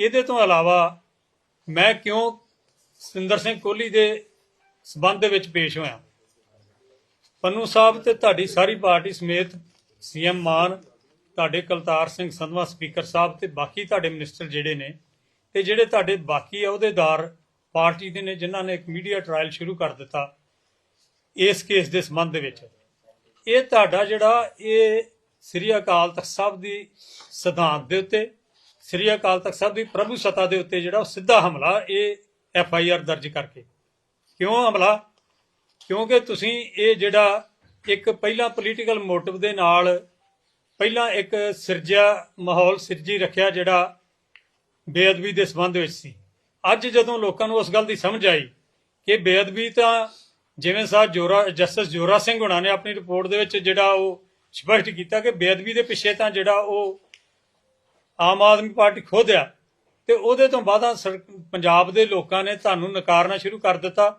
ਇਹਦੇ ਤੋਂ ਇਲਾਵਾ ਮੈਂ ਕਿਉਂ ਸਤਿੰਦਰ ਸਿੰਘ ਕੋਹਲੀ ਦੇ ਸਬੰਧ ਦੇ ਵਿੱਚ ਪੇਸ਼ ਹੋਇਆ? ਪੰਨੂ ਸਾਹਿਬ ਤੇ ਤੁਹਾਡੀ ਸਾਰੀ ਪਾਰਟੀ ਸਮੇਤ ਸੀਐਮ ਮਾਨ, ਤੁਹਾਡੇ ਕਲਤਾਰ ਸਿੰਘ ਸੰਧਵਾ, ਸਪੀਕਰ ਸਾਹਿਬ ਤੇ ਬਾਕੀ ਤੁਹਾਡੇ ਮਿਨਿਸਟਰ ਜਿਹੜੇ ਨੇ ਤੇ ਜਿਹੜੇ ਤੁਹਾਡੇ ਬਾਕੀ ਅਹੁਦੇਦਾਰ ਪਾਰਟੀ ਦੇ ਨੇ, ਜਿਨ੍ਹਾਂ ਨੇ ਇੱਕ ਮੀਡੀਆ ਟ੍ਰਾਇਲ ਸ਼ੁਰੂ ਕਰ ਦਿੱਤਾ ਇਸ ਕੇਸ ਦੇ ਸੰਬੰਧ ਦੇ ਵਿੱਚ। ਇਹ ਤੁਹਾਡਾ ਜਿਹੜਾ ਇਹ ਸ੍ਰੀ ਅਕਾਲ ਤਖਤ ਸਾਹਿਬ ਦੀ ਸਿਧਾਂਤ ਦੇ ਉੱਤੇ ਸ੍ਰੀ ਅਕਾਲ ਤਖਤ ਸਾਹਿਬ ਦੀ ਪ੍ਰਭੂ ਸੱਤਾ ਦੇ ਉੱਤੇ ਜਿਹੜਾ ਸਿੱਧਾ ਹਮਲਾ, ਇਹ ਐਫ ਆਈ ਆਰ ਦਰਜ ਕਰਕੇ। ਕਿਉਂ ਹਮਲਾ? ਕਿਉਂਕਿ ਤੁਸੀਂ ਇਹ ਜਿਹੜਾ ਇੱਕ ਪਹਿਲਾਂ ਪੋਲੀਟੀਕਲ ਮੋਟਿਵ ਦੇ ਨਾਲ ਪਹਿਲਾਂ ਇੱਕ ਸਿਰਜਿਆ ਮਾਹੌਲ ਸਿਰਜੀ ਰੱਖਿਆ ਜਿਹੜਾ ਬੇਅਦਬੀ ਦੇ ਸੰਬੰਧ ਵਿੱਚ ਸੀ। ਅੱਜ ਜਦੋਂ ਲੋਕਾਂ ਨੂੰ ਉਸ ਗੱਲ ਦੀ ਸਮਝ ਆਈ ਕਿ ਬੇਅਦਬੀ ਤਾਂ ਜਿਵੇਂ ਸਾਹਿਬ ਜੋਰਾ, ਜਸਟਿਸ ਜੋਰਾ ਸਿੰਘ ਹੁਣਾਂ ਨੇ ਆਪਣੀ ਰਿਪੋਰਟ ਦੇ ਵਿੱਚ ਜਿਹੜਾ ਉਹ ਸਪਸ਼ਟ ਕੀਤਾ ਕਿ ਬੇਅਦਬੀ ਦੇ ਪਿੱਛੇ ਤਾਂ ਜਿਹੜਾ ਉਹ ਆਮ ਆਦਮੀ ਪਾਰਟੀ ਖੁਦ ਆ ਤੇ ਉਹਦੇ ਤੋਂ ਬਾਅਦ ਸਰ- ਪੰਜਾਬ ਦੇ ਲੋਕਾਂ ਨੇ ਤੁਹਾਨੂੰ ਨਕਾਰਨਾ ਸ਼ੁਰੂ ਕਰ ਦਿੱਤਾ।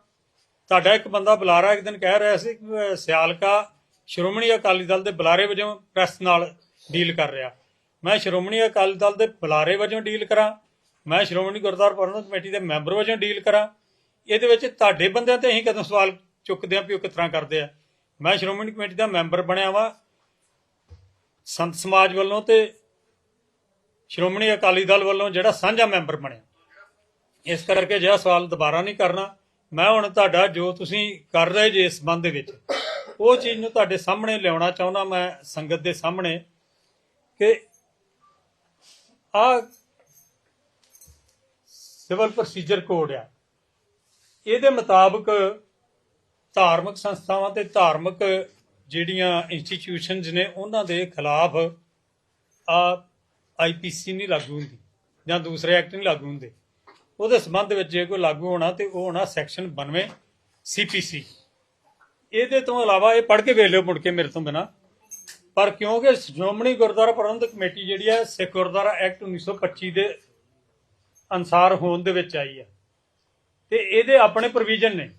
ਤੁਹਾਡਾ ਇੱਕ ਬੰਦਾ ਬੁਲਾਰਾ ਇੱਕ ਦਿਨ ਕਹਿ ਰਿਹਾ ਸੀ ਸਿਆਲਕਾ ਸ਼੍ਰੋਮਣੀ ਅਕਾਲੀ ਦਲ ਦੇ ਬੁਲਾਰੇ ਵਜੋਂ ਪ੍ਰੈਸ ਨਾਲ ਡੀਲ ਕਰ ਰਿਹਾ। ਮੈਂ ਸ਼੍ਰੋਮਣੀ ਅਕਾਲੀ ਦਲ ਦੇ ਬੁਲਾਰੇ ਵਜੋਂ ਡੀਲ ਕਰਾਂ, ਮੈਂ ਸ਼੍ਰੋਮਣੀ ਗੁਰਦੁਆਰਾ ਪ੍ਰਬੰਧਕ ਕਮੇਟੀ ਦੇ ਮੈਂਬਰ ਵਜੋਂ ਡੀਲ ਕਰਾਂ, ਇਹਦੇ ਵਿੱਚ ਤੁਹਾਡੇ ਬੰਦਿਆਂ ਤੇ ਅਸੀਂ ਕਦੋਂ ਸਵਾਲ ਚੁੱਕਦੇ ਆਂ ਵੀ ਉਹ ਕਿਸ ਤਰ੍ਹਾਂ ਕਰਦੇ ਆ। ਮੈਂ ਸ਼੍ਰੋਮਣੀ ਕਮੇਟੀ ਦਾ ਮੈਂਬਰ ਬਣਿਆ ਵਾ। ਸੰਤ ਸਮਾਜ ਵੱਲੋਂ ਤੇ ਸ਼੍ਰੋਮਣੀ ਅਕਾਲੀ ਦਲ ਵੱਲੋਂ ਜਿਹੜਾ ਸਾਂਝਾ ਮੈਂਬਰ ਬਣਿਆ। ਇਸ ਕਰਕੇ ਜਿਹੜਾ ਸਵਾਲ ਦੁਬਾਰਾ ਨਹੀਂ ਕਰਨਾ, ਮੈਂ ਹੁਣ ਤੁਹਾਡਾ ਜੋ ਤੁਸੀਂ ਕਰ ਰਹੇ ਜੇ ਇਸ ਸੰਬੰਧ ਵਿੱਚ, ਉਹ ਚੀਜ਼ ਨੂੰ ਤੁਹਾਡੇ ਸਾਹਮਣੇ ਲਿਆਉਣਾ ਚਾਹੁੰਦਾ ਮੈਂ ਸੰਗਤ ਦੇ ਸਾਹਮਣੇ ਕਿ ਆ ਸਿਵਲ ਪ੍ਰੋਸੀਜਰ ਕੋਡ ਆ। ਇਹਦੇ ਮੁਤਾਬਕ ਧਾਰਮਿਕ ਸੰਸਥਾਵਾਂ ਤੇ ਧਾਰਮਿਕ ਜਿਹੜੀਆਂ ਇੰਸਟੀਟਿਊਸ਼ਨਸ ਨੇ, ਉਹਨਾਂ ਦੇ ਖਿਲਾਫ ਆ ਆਈਪੀਸੀ ਨਹੀਂ ਲਾਗੂ ਹੁੰਦੀ, ਜਾਂ ਦੂਸਰੇ ਐਕਟ ਨਹੀਂ ਲਾਗੂ ਹੁੰਦੇ। ਉਹਦੇ ਸੰਬੰਧ ਵਿੱਚ ਜੇ ਕੋਈ ਲਾਗੂ ਹੋਣਾ ਤੇ ਉਹ ਹੋਣਾ ਸੈਕਸ਼ਨ 92 ਸੀਪੀਸੀ ਇਹਦੇ ਤੋਂ ਇਲਾਵਾ ਇਹ ਪੜ੍ਹ ਕੇ ਵੇਖ ਲਿਓ ਮੁੜ ਕੇ ਮੇਰੇ ਤੋਂ ਬਿਨਾ। ਪਰ ਕਿਉਂਕਿ ਸ਼੍ਰੋਮਣੀ ਗੁਰਦੁਆਰਾ ਪ੍ਰਬੰਧਕ ਕਮੇਟੀ ਜਿਹੜੀ ਹੈ, ਸਿੱਖ ਗੁਰਦੁਆਰਾ ਐਕਟ 1925 ਦੇ ਅਨਸਾਰ ਹੋਣ ਦੇ ਵਿੱਚ ਆਈ ਹੈ। ਤੇ ਇਹਦੇ ਆਪਣੇ ਪ੍ਰੋਵੀਜ਼ਨ ਨੇ।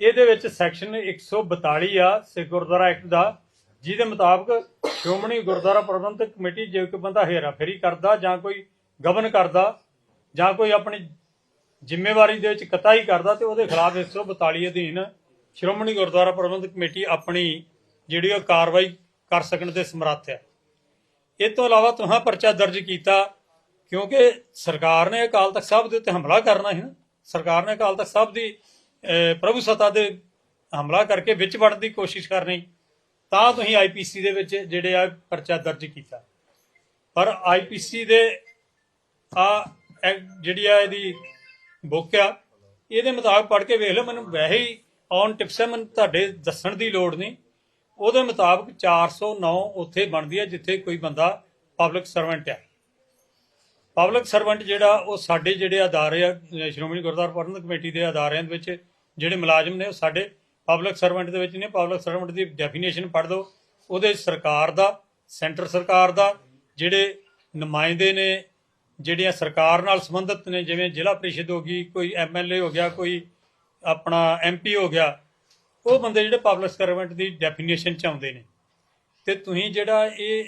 ਇਹਦੇ ਵਿੱਚ ਸੈਕਸ਼ਨ 142 ਆ ਸਿੱਖ ਗੁਰਦੁਆਰਾ ਐਕਟ ਦਾ, ਜਿਹਦੇ ਮੁਤਾਬਕ ਸ਼੍ਰੋਮਣੀ ਗੁਰਦੁਆਰਾ ਪ੍ਰਬੰਧਕ ਕਮੇਟੀ ਜੇ ਕੋਈ ਬੰਦਾ ਹੇਰਾ ਫੇਰੀ ਕਰਦਾ ਜਾਂ ਕੋਈ ਗਵਨ ਕਰਦਾ ਜਾਂ ਕੋਈ ਆਪਣੀ ਜ਼ਿੰਮੇਵਾਰੀ ਦੇ ਵਿੱਚ ਕਤਾਈ ਕਰਦਾ ਤੇ ਉਹਦੇ ਖਿਲਾਫ 142 ਅਧੀਨ ਸ਼੍ਰੋਮਣੀ ਗੁਰਦੁਆਰਾ ਪ੍ਰਬੰਧਕ ਕਮੇਟੀ ਆਪਣੀ ਜਿਹੜੀ ਉਹ ਕਾਰਵਾਈ ਕਰ ਸਕਣ ਦੇ ਸਮਰੱਥ ਹੈ। ਇਹ ਤੋਂ ਇਲਾਵਾ ਤੁਹਾਂ ਪਰਚਾ ਦਰਜ ਕੀਤਾ ਕਿਉਂਕਿ ਸਰਕਾਰ ਨੇ ਅਕਾਲ ਤਖਤ ਸਾਹਿਬ ਦੇ ਉੱਤੇ ਹਮਲਾ ਕਰਨਾ ਹੈ ਨਾ। ਸਰਕਾਰ ਨੇ ਅਕਾਲ ਤਖਤ ਸਾਹਿਬ ਦੀ ਪ੍ਰਭੂ ਸੱਤਾ ਦੇ ਹਮਲਾ ਕਰਕੇ ਵਿੱਚ ਵੜਨ ਦੀ ਕੋਸ਼ਿਸ਼ ਕਰਨੀ। ਤਾਂ ਤੁਸੀਂ ਆਈਪੀਸੀ ਦੇ ਵਿੱਚ ਜਿਹੜੇ ਆ ਪਰਚਾ ਦਰਜ ਕੀਤਾ। ਪਰ ਆਈਪੀਸੀ ਦੇ ਆ ਜਿਹੜੀ ਆ ਇਹਦੀ ਬੁੱਕ ਆ, ਇਹਦੇ ਮੁਤਾਬਕ ਪੜ੍ਹ ਕੇ ਵੇਖ ਲਓ, ਮੈਨੂੰ ਵੈਸੇ ਹੀ ਔਨ ਟਿਪਸ ਹੈ ਮੈਨੂੰ ਤੁਹਾਡੇ ਦੱਸਣ ਦੀ ਲੋੜ ਨਹੀਂ। ਉਹਦੇ ਮੁਤਾਬਕ 409 ਉੱਥੇ ਬਣਦੀ ਹੈ ਜਿੱਥੇ ਕੋਈ ਬੰਦਾ ਪਬਲਿਕ ਸਰਵੈਂਟ ਹੈ ਪਬਲਿਕ ਸਰਵੈਂਟ ਜਿਹੜਾ, ਉਹ ਸਾਡੇ ਜਿਹੜੇ ਅਦਾਰੇ ਆ, ਸ਼੍ਰੋਮਣੀ ਗੁਰਦੁਆਰਾ ਪ੍ਰਬੰਧਕ ਕਮੇਟੀ ਦੇ ਅਦਾਰਿਆਂ ਦੇ ਵਿੱਚ ਜਿਹੜੇ ਮੁਲਾਜ਼ਮ ਨੇ, ਉਹ ਸਾਡੇ ਪਬਲਿਕ ਸਰਵੈਂਟ ਦੇ ਵਿੱਚ ਨੇ ਪਬਲਿਕ ਸਰਵੈਂਟ ਦੀ ਡੈਫੀਨੇਸ਼ਨ ਪੜ੍ਹ ਲਓ। ਉਹਦੇ ਸਰਕਾਰ ਦਾ ਸੈਂਟਰ ਸਰਕਾਰ ਦਾ, ਜਿਹੜੇ ਨੁਮਾਇੰਦੇ ਨੇ, ਜਿਹੜੀਆਂ ਸਰਕਾਰ ਨਾਲ ਸੰਬੰਧਿਤ ਨੇ, ਜਿਵੇਂ ਜ਼ਿਲ੍ਹਾ ਪ੍ਰੀਸ਼ਦ ਹੋ ਗਈ, ਕੋਈ ਐਮਐਲਏ ਹੋ ਗਿਆ, ਕੋਈ ਆਪਣਾ ਐਮਪੀ ਹੋ ਗਿਆ, ਉਹ ਬੰਦੇ ਜਿਹੜੇ ਪਬਲਿਕ ਸਰਵੈਂਟ ਦੀ ਡੈਫੀਨੇਸ਼ਨ ਚ ਆਉਂਦੇ ਨੇ। ਤੇ ਤੁਸੀਂ ਜਿਹੜਾ ਇਹ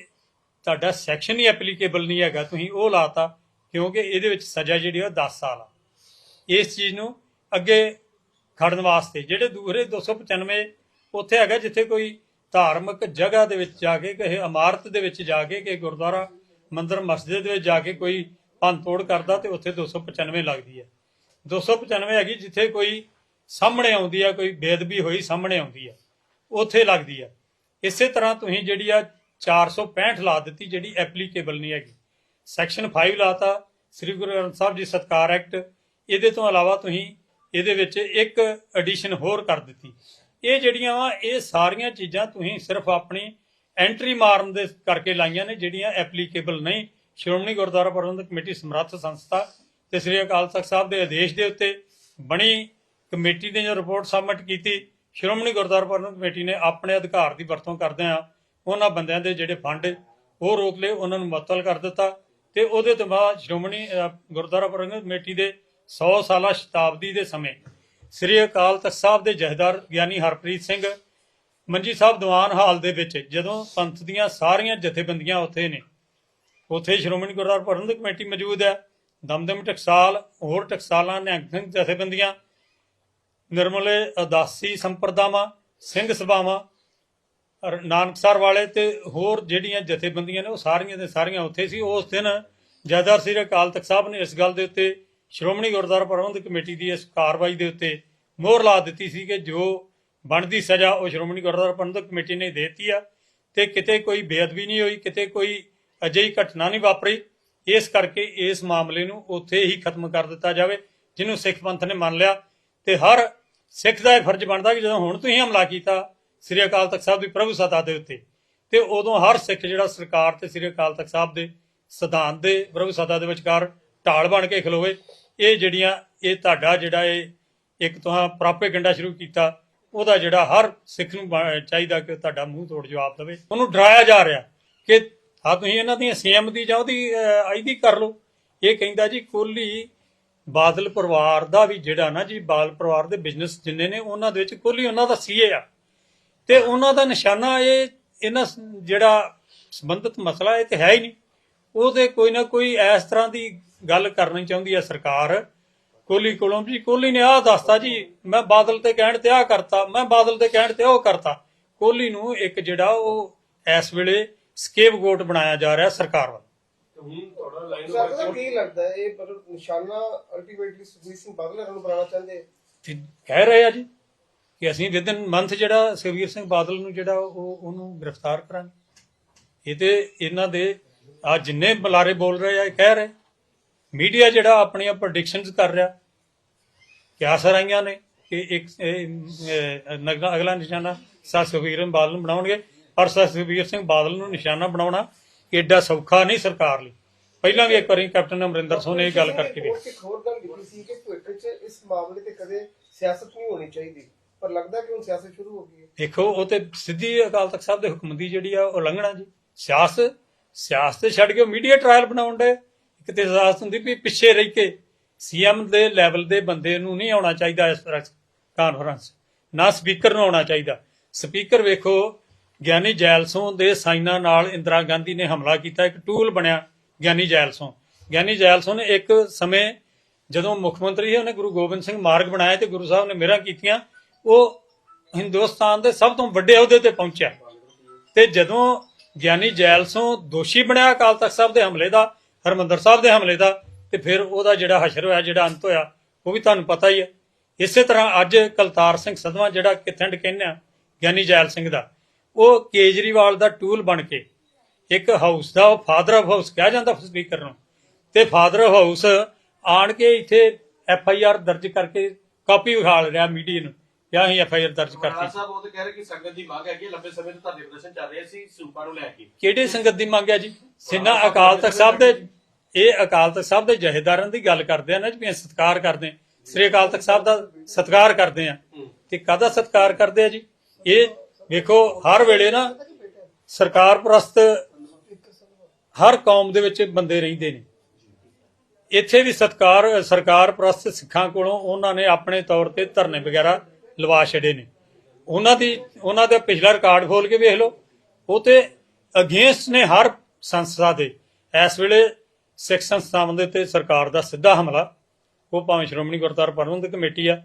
ਤੁਹਾਡਾ ਸੈਕਸ਼ਨ ਹੀ ਐਪਲੀਕੇਬਲ ਨਹੀਂ ਹੈਗਾ, ਤੁਸੀਂ ਉਹ ਲਾਤਾ, ਕਿਉਂਕਿ ਇਹਦੇ ਵਿੱਚ ਸਜ਼ਾ ਜਿਹੜੀ ਉਹ 10 ਸਾਲ ਆ। ਇਸ ਚੀਜ਼ ਨੂੰ ਅੱਗੇ ਖੜਨ ਵਾਸਤੇ। ਜਿਹੜੇ ਦੂਸਰੇ 295 ਉੱਥੇ ਹੈਗਾ, ਜਿੱਥੇ ਕੋਈ ਧਾਰਮਿਕ ਜਗ੍ਹਾ ਦੇ ਵਿੱਚ ਜਾ ਕੇ, ਕਿਸੇ ਇਮਾਰਤ ਦੇ ਵਿੱਚ ਜਾ ਕੇ, ਕਿਸੇ ਗੁਰਦੁਆਰਾ ਮੰਦਿਰ, ਮਸਜਿਦ ਦੇ ਵਿੱਚ ਜਾ ਕੇ ਕੋਈ ਭੰਨ ਤੋੜ ਕਰਦਾ ਤੇ ਉੱਥੇ 295 ਲੱਗਦੀ ਹੈ। 295 ਹੈਗੀ, ਜਿੱਥੇ ਕੋਈ ਸਾਹਮਣੇ ਆਉਂਦੀ ਆ ਕੋਈ ਬੇਦਬੀ ਹੋਈ ਸਾਹਮਣੇ ਆਉਂਦੀ ਹੈ, ਉੱਥੇ ਲੱਗਦੀ ਹੈ। ਇਸੇ ਤਰ੍ਹਾਂ ਤੁਸੀਂ ਜਿਹੜੀ ਆ 465 ਲਾ ਦਿੱਤੀ, ਜਿਹੜੀ ਐਪਲੀਕੇਬਲ ਨਹੀਂ ਹੈਗੀ। ਸੈਕਸ਼ਨ 5 ਲਾਤਾ, ਸ੍ਰੀ ਗੁਰੂ ਗ੍ਰੰਥ ਸਾਹਿਬ ਜੀ ਸਤਕਾਰ ਐਕਟ, ਇਹਦੇ ਤੋਂ ਇਲਾਵਾ ਤੁਸੀਂ ਇਹਦੇ ਵਿੱਚ ਇੱਕ ਐਡੀਸ਼ਨ ਹੋਰ ਕਰ ਦਿੱਤੀ। ਇਹ ਜਿਹੜੀਆਂ ਵਾ, ਇਹ ਸਾਰੀਆਂ ਚੀਜ਼ਾਂ ਤੁਸੀਂ ਸਿਰਫ ਆਪਣੀ ਐਂਟਰੀ ਮਾਰਨ ਦੇ ਕਰਕੇ ਲਾਈਆਂ ਨੇ, ਜਿਹੜੀਆਂ ਐਪਲੀਕੇਬਲ ਨਹੀਂ। ਸ਼੍ਰੋਮਣੀ ਗੁਰਦੁਆਰਾ ਪ੍ਰਬੰਧਕ ਕਮੇਟੀ ਸਮਰੱਥ ਸੰਸਥਾ ਤੇ ਸ੍ਰੀ ਅਕਾਲ ਤਖਤ ਸਾਹਿਬ ਦੇ ਆਦੇਸ਼ ਦੇ ਉੱਤੇ ਬਣੀ ਕਮੇਟੀ ਨੇ ਜੋ ਰਿਪੋਰਟ ਸਬਮਿਟ ਕੀਤੀ, ਸ਼੍ਰੋਮਣੀ ਗੁਰਦੁਆਰਾ ਪ੍ਰਬੰਧਕ ਕਮੇਟੀ ਨੇ ਆਪਣੇ ਅਧਿਕਾਰ ਦੀ ਵਰਤੋਂ ਕਰਦਿਆਂ ਉਹਨਾਂ ਬੰਦਿਆਂ ਦੇ ਜਿਹੜੇ ਫੰਡ, ਉਹ ਰੋਕ ਲਏ, ਉਹਨਾਂ ਨੂੰ ਮੁਅੱਤਲ ਕਰ ਦਿੱਤਾ ਤੇ ਉਹਦੇ ਤੋਂ ਬਾਅਦ ਸ਼੍ਰੋਮਣੀ ਗੁਰਦੁਆਰਾ ਪ੍ਰਬੰਧਕ ਕਮੇਟੀ ਦੇ 100 ਸਾਲਾ ਸ਼ਤਾਬਦੀ ਦੇ ਸਮੇਂ ਸ੍ਰੀ ਅਕਾਲ ਤਖਤ ਸਾਹਿਬ ਦੇ ਜਹੇਦਾਰ ਗਿਆਨੀ ਹਰਪ੍ਰੀਤ ਸਿੰਘ ਮੰਜੀ ਸਾਹਿਬ ਦੀਵਾਨ ਹਾਲ ਦੇ ਵਿੱਚ ਜਦੋਂ ਪੰਥ ਦੀਆਂ ਸਾਰੀਆਂ ਜਥੇਬੰਦੀਆਂ ਉੱਥੇ ਨੇ, ਉੱਥੇ ਸ਼੍ਰੋਮਣੀ ਗੁਰਦੁਆਰਾ ਪ੍ਰਬੰਧਕ ਕਮੇਟੀ ਮੌਜੂਦ ਹੈ, ਦਮਦਮ ਟਕਸਾਲ, ਹੋਰ ਟਕਸਾਲਾਂ ਨਿਹੰਗ ਸਿੰਘ ਜਥੇਬੰਦੀਆਂ, ਨਿਰਮਲੇ ਉਦਾਸੀ ਸੰਪਰਦਾਵਾਂ, ਸਿੰਘ ਸਭਾਵਾਂ ਔਰ ਨਾਨਕਸਰ ਵਾਲੇ ਤੇ ਹੋਰ ਜਿਹੜੀਆਂ ਜਥੇਬੰਦੀਆਂ ਨੇ ਉਹ ਸਾਰੀਆਂ ਦੇ ਸਾਰੀਆਂ ਉੱਥੇ ਸੀ। ਉਸ ਦਿਨ ਜੈਦਾਰ ਸ੍ਰੀ ਅਕਾਲ ਤਖਤ ਸਾਹਿਬ ਨੇ ਇਸ ਗੱਲ ਦੇ ਉੱਤੇ ਸ਼੍ਰੋਮਣੀ ਗੁਰਦੁਆਰਾ ਪ੍ਰਬੰਧਕ ਕਮੇਟੀ ਦੀ ਇਸ ਕਾਰਵਾਈ ਦੇ ਉੱਤੇ ਮੋਹਰ ਲਾ ਦਿੱਤੀ ਸੀ ਕਿ ਜੋ ਬਣਦੀ ਸਜ਼ਾ ਉਹ ਸ਼੍ਰੋਮਣੀ ਗੁਰਦੁਆਰਾ ਪ੍ਰਬੰਧਕ ਕਮੇਟੀ ਨੇ ਦੇ ਦਿੱਤੀ ਆ ਤੇ ਕਿਤੇ ਕੋਈ ਬੇਅਦਬੀ ਨਹੀਂ ਹੋਈ, ਕਿਤੇ ਕੋਈ ਅਜਿਹੀ ਘਟਨਾ ਨਹੀਂ ਵਾਪਰੀ। ਇਸ ਕਰਕੇ ਇਸ ਮਾਮਲੇ ਨੂੰ ਉੱਥੇ ਹੀ ਖਤਮ ਕਰ ਦਿੱਤਾ ਜਾਵੇ, ਜਿਹਨੂੰ ਸਿੱਖ ਪੰਥ ਨੇ ਮੰਨ ਲਿਆ। ਤੇ ਹਰ ਸਿੱਖ ਦਾ ਇਹ ਫਰਜ਼ ਬਣਦਾ ਕਿ ਜਦੋਂ ਹੁਣ ਤੁਸੀਂ ਹਮਲਾ ਕੀਤਾ ਸ੍ਰੀ ਅਕਾਲ ਤਖਤ ਸਾਹਿਬ ਦੀ ਪ੍ਰਭੂ ਸਤਾ ਦੇ ਉੱਤੇ, ਤੇ ਉਦੋਂ ਹਰ ਸਿੱਖ ਜਿਹੜਾ ਸਰਕਾਰ ਤੇ ਸ੍ਰੀ ਅਕਾਲ ਤਖਤ ਸਾਹਿਬ ਦੇ ਸਿਧਾਂਤ ਦੇ ਪ੍ਰਭੂ ਸਤਾ ਦੇ ਵਿਚਕਾਰ ਢਾਲ ਬਣ ਕੇ ਖਲੋਵੇ। ਇਹ ਜਿਹੜੀਆਂ, ਇਹ ਤੁਹਾਡਾ ਜਿਹੜਾ ਇਹ ਇੱਕ ਤੁਹਾਂ ਪ੍ਰਾਪੇਗੰਡਾ ਸ਼ੁਰੂ ਕੀਤਾ, ਉਹਦਾ ਜਿਹੜਾ ਹਰ ਸਿੱਖ ਨੂੰ ਚਾਹੀਦਾ ਕਿ ਤੁਹਾਡਾ ਮੂੰਹ ਤੋੜ ਜਵਾਬ ਦੇਵੇ। ਉਹਨੂੰ ਡਰਾਇਆ ਜਾ ਰਿਹਾ ਕਿ ਆ ਤੁਸੀਂ ਇਹਨਾਂ ਦੀਆਂ ਸੀਐਮ ਦੀ ਜਾਂ ਉਹਦੀ ਆਈ ਕਰ ਲਓ। ਇਹ ਕਹਿੰਦਾ ਜੀ ਕੋਹਲੀ ਬਾਦਲ ਪਰਿਵਾਰ ਦਾ ਵੀ ਜਿਹੜਾ ਨਾ ਜੀ, ਬਾਦਲ ਪਰਿਵਾਰ ਦੇ ਬਿਜ਼ਨਸ ਜਿੰਨੇ ਨੇ, ਉਹਨਾਂ ਦੇ ਵਿੱਚ ਕੋਹਲੀ ਉਹਨਾਂ ਦਾ ਸੀਏ ਆ। ਤੇ ਉਹਨਾਂ ਦਾ ਨਿਸ਼ਾਨਾ ਇਹ, ਇਹਨਾਂ ਜਿਹੜਾ ਸੰਬੰਧਿਤ ਮਸਲਾ ਇਹ ਤੇ ਹੈ ਹੀ ਨਹੀਂ। ਉਹਦੇ ਕੋਈ ਨਾ ਕੋਈ ਇਸ ਤਰ੍ਹਾਂ ਦੀ ਗੱਲ ਕਰਨੀ ਚਾਹੁੰਦੀ ਹੈ ਸਰਕਾਰ। ਕੋਹਲੀ ਕੋਲੋਂ ਵੀ ਕੋਹਲੀ ਨੇ ਆਹ ਦੱਸਤਾ ਜੀ ਮੈਂ ਬਾਦਲ ਤੇ ਕਹਿਣ ਤੇ ਆਹ ਕਰਤਾ ਮੈਂ ਬਾਦਲ ਤੇ ਕਹਿਣ ਤੇ ਉਹ ਕਰਤਾ। ਕੋਹਲੀ ਨੂੰ ਇੱਕ ਜਿਹੜਾ ਉਹ ਇਸ ਵੇਲੇ ਸਕੇਪਗੋਟ ਬਣਾਇਆ ਜਾ ਰਿਹਾ ਸਰਕਾਰ ਵੱਲ। ਹੁਣ ਤੁਹਾਡਾ ਲਾਈਨ ਸਰ ਦਾ ਕੀ ਲੱਗਦਾ ਇਹ ਮਤਲਬ ਨਿਸ਼ਾਨਾ ਅਲਟੀਮੇਟਲੀ ਸੁਖਬੀਰ ਸਿੰਘ ਬਾਦਲ ਨੂੰ ਬਣਾਉਣਾ ਚਾਹੁੰਦੇ ਕਹਿ ਰਹੇ ਆ ਜੀ ਕਿ ਅਸੀਂ ਵਿਦਨ ਮੰਥ ਜਿਹੜਾ ਸੁਖਬੀਰ ਸਿੰਘ ਬਾਦਲ ਨੂੰ ਜਿਹੜਾ ਉਹ ਉਹਨੂੰ ਗ੍ਰਿਫਤਾਰ ਕਰਾਂਗੇ। ਇਹ ਤੇ ਇਹਨਾਂ ਦੇ ਆ ਜਿੰਨੇ ਬੁਲਾਰੇ ਬੋਲ ਰਹੇ ਆ ਇਹ ਕਹਿ ਰਹੇ। ਮੀਡੀਆ ਜਿਹੜਾ ਆਪਣੀਆਂ ਪ੍ਰੈਡਿਕਸ਼ਨਸ ਕਰ ਰਿਹਾ। ਕਿਆ ਸਰਾਈਆਂ ਨੇ ਕਿ ਇੱਕ ਨਗਲਾ- ਅਗਲਾ ਨਿਸ਼ਾਨਾ ਸਰ ਸਿੰਘ ਬਾਦਲ ਨੂੰ ਬਣਾਉਣਗੇ ਪਰ ਸਰ ਸਿੰਘ ਬਾਦਲ ਨੂੰ ਨਿਸ਼ਾਨਾ ਬਣਾਉਣਾ ਏਡਾ ਸੌਖਾ ਨਹੀਂ ਸਰਕਾਰ ਲਈ। ਪਹਿਲਾਂ ਵੀ ਇੱਕ ਵਾਰੀ ਕੈਪਟਨ ਅਮਰਿੰਦਰ ਸਿੰਘ ਨੇ ਇਹ ਗੱਲ ਕਰਕੇ ਰਿਪੋਰਟ ਵੇਖੀ 'ਚ ਇੱਕ ਹੋਰ ਗੱਲ ਲਿਖੀ ਸੀ ਕਿ ਭਵਿੱਖ 'ਚ ਇਸ ਮਾਮਲੇ ਤੇ ਕਦੇ ਸਿਆਸਤ ਨਹੀਂ ਹੋਣੀ ਚਾਹੀਦੀ ਪਰ ਲੱਗਦਾ ਕਿ ਹੁਣ ਸਿਆਸਤ ਸ਼ੁਰੂ ਹੋ ਗਈ ਹੈ। ਦੇਖੋ ਉਹ ਤੇ ਸਿੱਧੀ ਅਕਾਲ ਤਖਤ ਸਾਹਿਬ ਦੇ ਹੁਕਮ ਦੀ ਜਿਹੜੀ ਆ ਉਹ ਉਲੰਘਣਾ ਜੀ। ਸਿਆਸਤ ਸਿਆਸਤ ਛੱਡ ਕੇ ਮੀਡੀਆ ਟ੍ਰਾਇਲ ਬਣਾਉਣ ਦੇ ਇੱਕ ਤੇ ਹੁੰਦੀ ਵੀ ਪਿੱਛੇ ਰਹਿ ਕੇ ਸੀਐਮ ਦੇ ਲੈਵਲ ਦੇ ਬੰਦੇ ਨੂੰ ਨਹੀਂ ਆਉਣਾ ਚਾਹੀਦਾ ਇਸ ਪ੍ਰੈਸ ਕਾਨਫਰੰਸ ਨਾ ਸਪੀਕਰ ਨੂੰ ਆਉਣਾ ਚਾਹੀਦਾ। ਸਪੀਕਰ ਵੇਖੋ, ਗਿਆਨੀ ਜੈਲਸੋਂ ਦੇ ਸਾਈਨਾਂ ਨਾਲ ਇੰਦਰਾ ਗਾਂਧੀ ਨੇ ਹਮਲਾ ਕੀਤਾ, ਇੱਕ ਟੂਲ ਬਣਿਆ ਗਿਆਨੀ ਜੈਲਸੋਂ। ਗਿਆਨੀ ਜੈਲਸੋਂ ਨੇ ਇੱਕ ਸਮੇਂ ਜਦੋਂ ਮੁੱਖ ਮੰਤਰੀ ਸੀ, ਉਹਨੇ ਗੁਰੂ ਗੋਬਿੰਦ ਸਿੰਘ ਮਾਰਗ ਬਣਾਇਆ ਤੇ ਗੁਰੂ ਸਾਹਿਬ ਨੇ ਮਿਹਰਾਂ ਕੀਤੀਆਂ। ਉਹ ਹਿੰਦੁਸਤਾਨ ਦੇ ਸਭ ਤੋਂ ਵੱਡੇ ਅਹੁਦੇ ਤੇ ਪਹੁੰਚਿਆ। ਤੇ ਜਦੋਂ ਗਿਆਨੀ ਜੈਲਸੋਂ ਦੋਸ਼ੀ ਬਣਿਆ ਅਕਾਲ ਤਖਤ ਸਾਹਿਬ ਦੇ ਹਮਲੇ ਦਾ ਹਰਮੰਦਰ ਸਾਹਿਬ ਦੇ ਹਮਲੇ ਦਾ ਤੇ ਫਿਰ ਉਹਦਾ ਜਿਹੜਾ ਹਸ਼ਰ ਹੋਇਆ ਜਿਹੜਾ ਅੰਤ ਹੋਇਆ ਉਹ ਵੀ ਤੁਹਾਨੂੰ ਪਤਾ ਹੀ ਹੈ। ਇਸੇ ਤਰ੍ਹਾਂ ਅੱਜ ਕਲਤਾਰ ਸਿੰਘ ਸਦਵਾ ਜਿਹੜਾ ਕਿਥੰਡ ਕਹਿੰਨਿਆ ਗਿਆਨੀ ਜੈਲ ਸਿੰਘ ਦਾ ਉਹ ਕੇਜਰੀਵਾਲ ਦਾ ਟੂਲ ਬਣ ਕੇ ਇੱਕ ਹਾਊਸ ਦਾ ਫਾਦਰ ਆਫ ਹਾਊਸ ਕਿਹਾ ਜਾਂਦਾ ਸਪੀਕਰ ਨੂੰ। ਤੇ ਫਾਦਰ ਆਫ ਹਾਊਸ ਆਣ ਕੇ ਇੱਥੇ ਐਫ ਆਈ ਆਰ ਦਰਜ ਕਰਕੇ ਕਾਪੀ ਵਿਖਾਲ ਰਿਹਾ ਮੀਡੀਆ ਨੂੰ ਕਿ ਅਸੀਂ ਐਫ ਆਈ ਆਰ ਦਰਜ ਮਹਾਰਾਜ ਕਰਤੀ ਸਾਹਿਬ ਉਹ ਤੇ ਕਹਿ ਰਹੇ ਕਿ ਸੰਗਤ ਦੀ ਮੰਗ ਹੈ, ਲੰਬੇ ਸਮੇਂ ਤੋਂ ਤੁਹਾਡੇ ਪ੍ਰਦਰਸ਼ਨ ਚੱਲ ਰਹੇ ਸੀ ਸੂਪਾਂ ਨੂੰ ਲੈ ਕੇ। ਕਿਹੜੇ ਸੰਗਤ ਦੀ ਮੰਗ ਹੈ ਜੀ? ਸਿਨਾ ਅਕਾਲ ਤਖਤ ਸਾਹਿਬ ਦੇ ਇਹ ਅਕਾਲ ਤਖਤ ਸਾਹਿਬ ਦੇ ਜਹੇਦਾਰਾਂ ਦੀ ਗੱਲ ਕਰਦੇ ਆ ਨਾ ਜੀ ਸਤਿਕਾਰ ਕਰਦੇ ਸ੍ਰੀ ਅਕਾਲ ਤਖਤ ਸਾਹਿਬ ਦਾ ਸਤਿਕਾਰ ਕਰਦੇ ਆ। ਤੇ ਕਾਹਦਾ ਸਤਿਕਾਰ ਕਰਦੇ ਆ ਜੀ? ਇਹ ਵੇਖੋ ਹਰ ਵੇਲੇ ਨਾ ਸਰਕਾਰ ਪ੍ਰਸਤ ਹਰ ਕੌਮ ਦੇ ਵਿੱਚ ਬੰਦੇ ਰਹਿੰਦੇ ਨੇ। ਇੱਥੇ ਵੀ ਸਤਕਾਰ ਸਰਕਾਰ ਪ੍ਰਸਤ ਸਿੱਖਾਂ ਕੋਲੋਂ ਉਹਨਾਂ ਨੇ ਆਪਣੇ ਤੌਰ ਤੇ ਧਰਨੇ ਵਗੈਰਾ ਲਵਾ ਛੱਡੇ ਨੇ। ਉਹਨਾਂ ਦੀ ਉਹਨਾਂ ਦਾ ਪਿਛਲਾ ਰਿਕਾਰਡ ਖੋਲ ਕੇ ਵੇਖ ਲਓ। ਉਹ ਤੇ ਅਗੇਂਸਟ ਨੇ ਹਰ ਸੰਸਥਾ ਦੇ। ਇਸ ਵੇਲੇ ਸਿੱਖ ਸੰਸਥਾਵਾਂ ਦੇ ਉੱਤੇ ਸਰਕਾਰ ਦਾ ਸਿੱਧਾ ਹਮਲਾ। ਉਹ ਭਾਵੇਂ ਸ਼੍ਰੋਮਣੀ ਗੁਰਦੁਆਰਾ ਪ੍ਰਬੰਧਕ ਕਮੇਟੀ ਆ,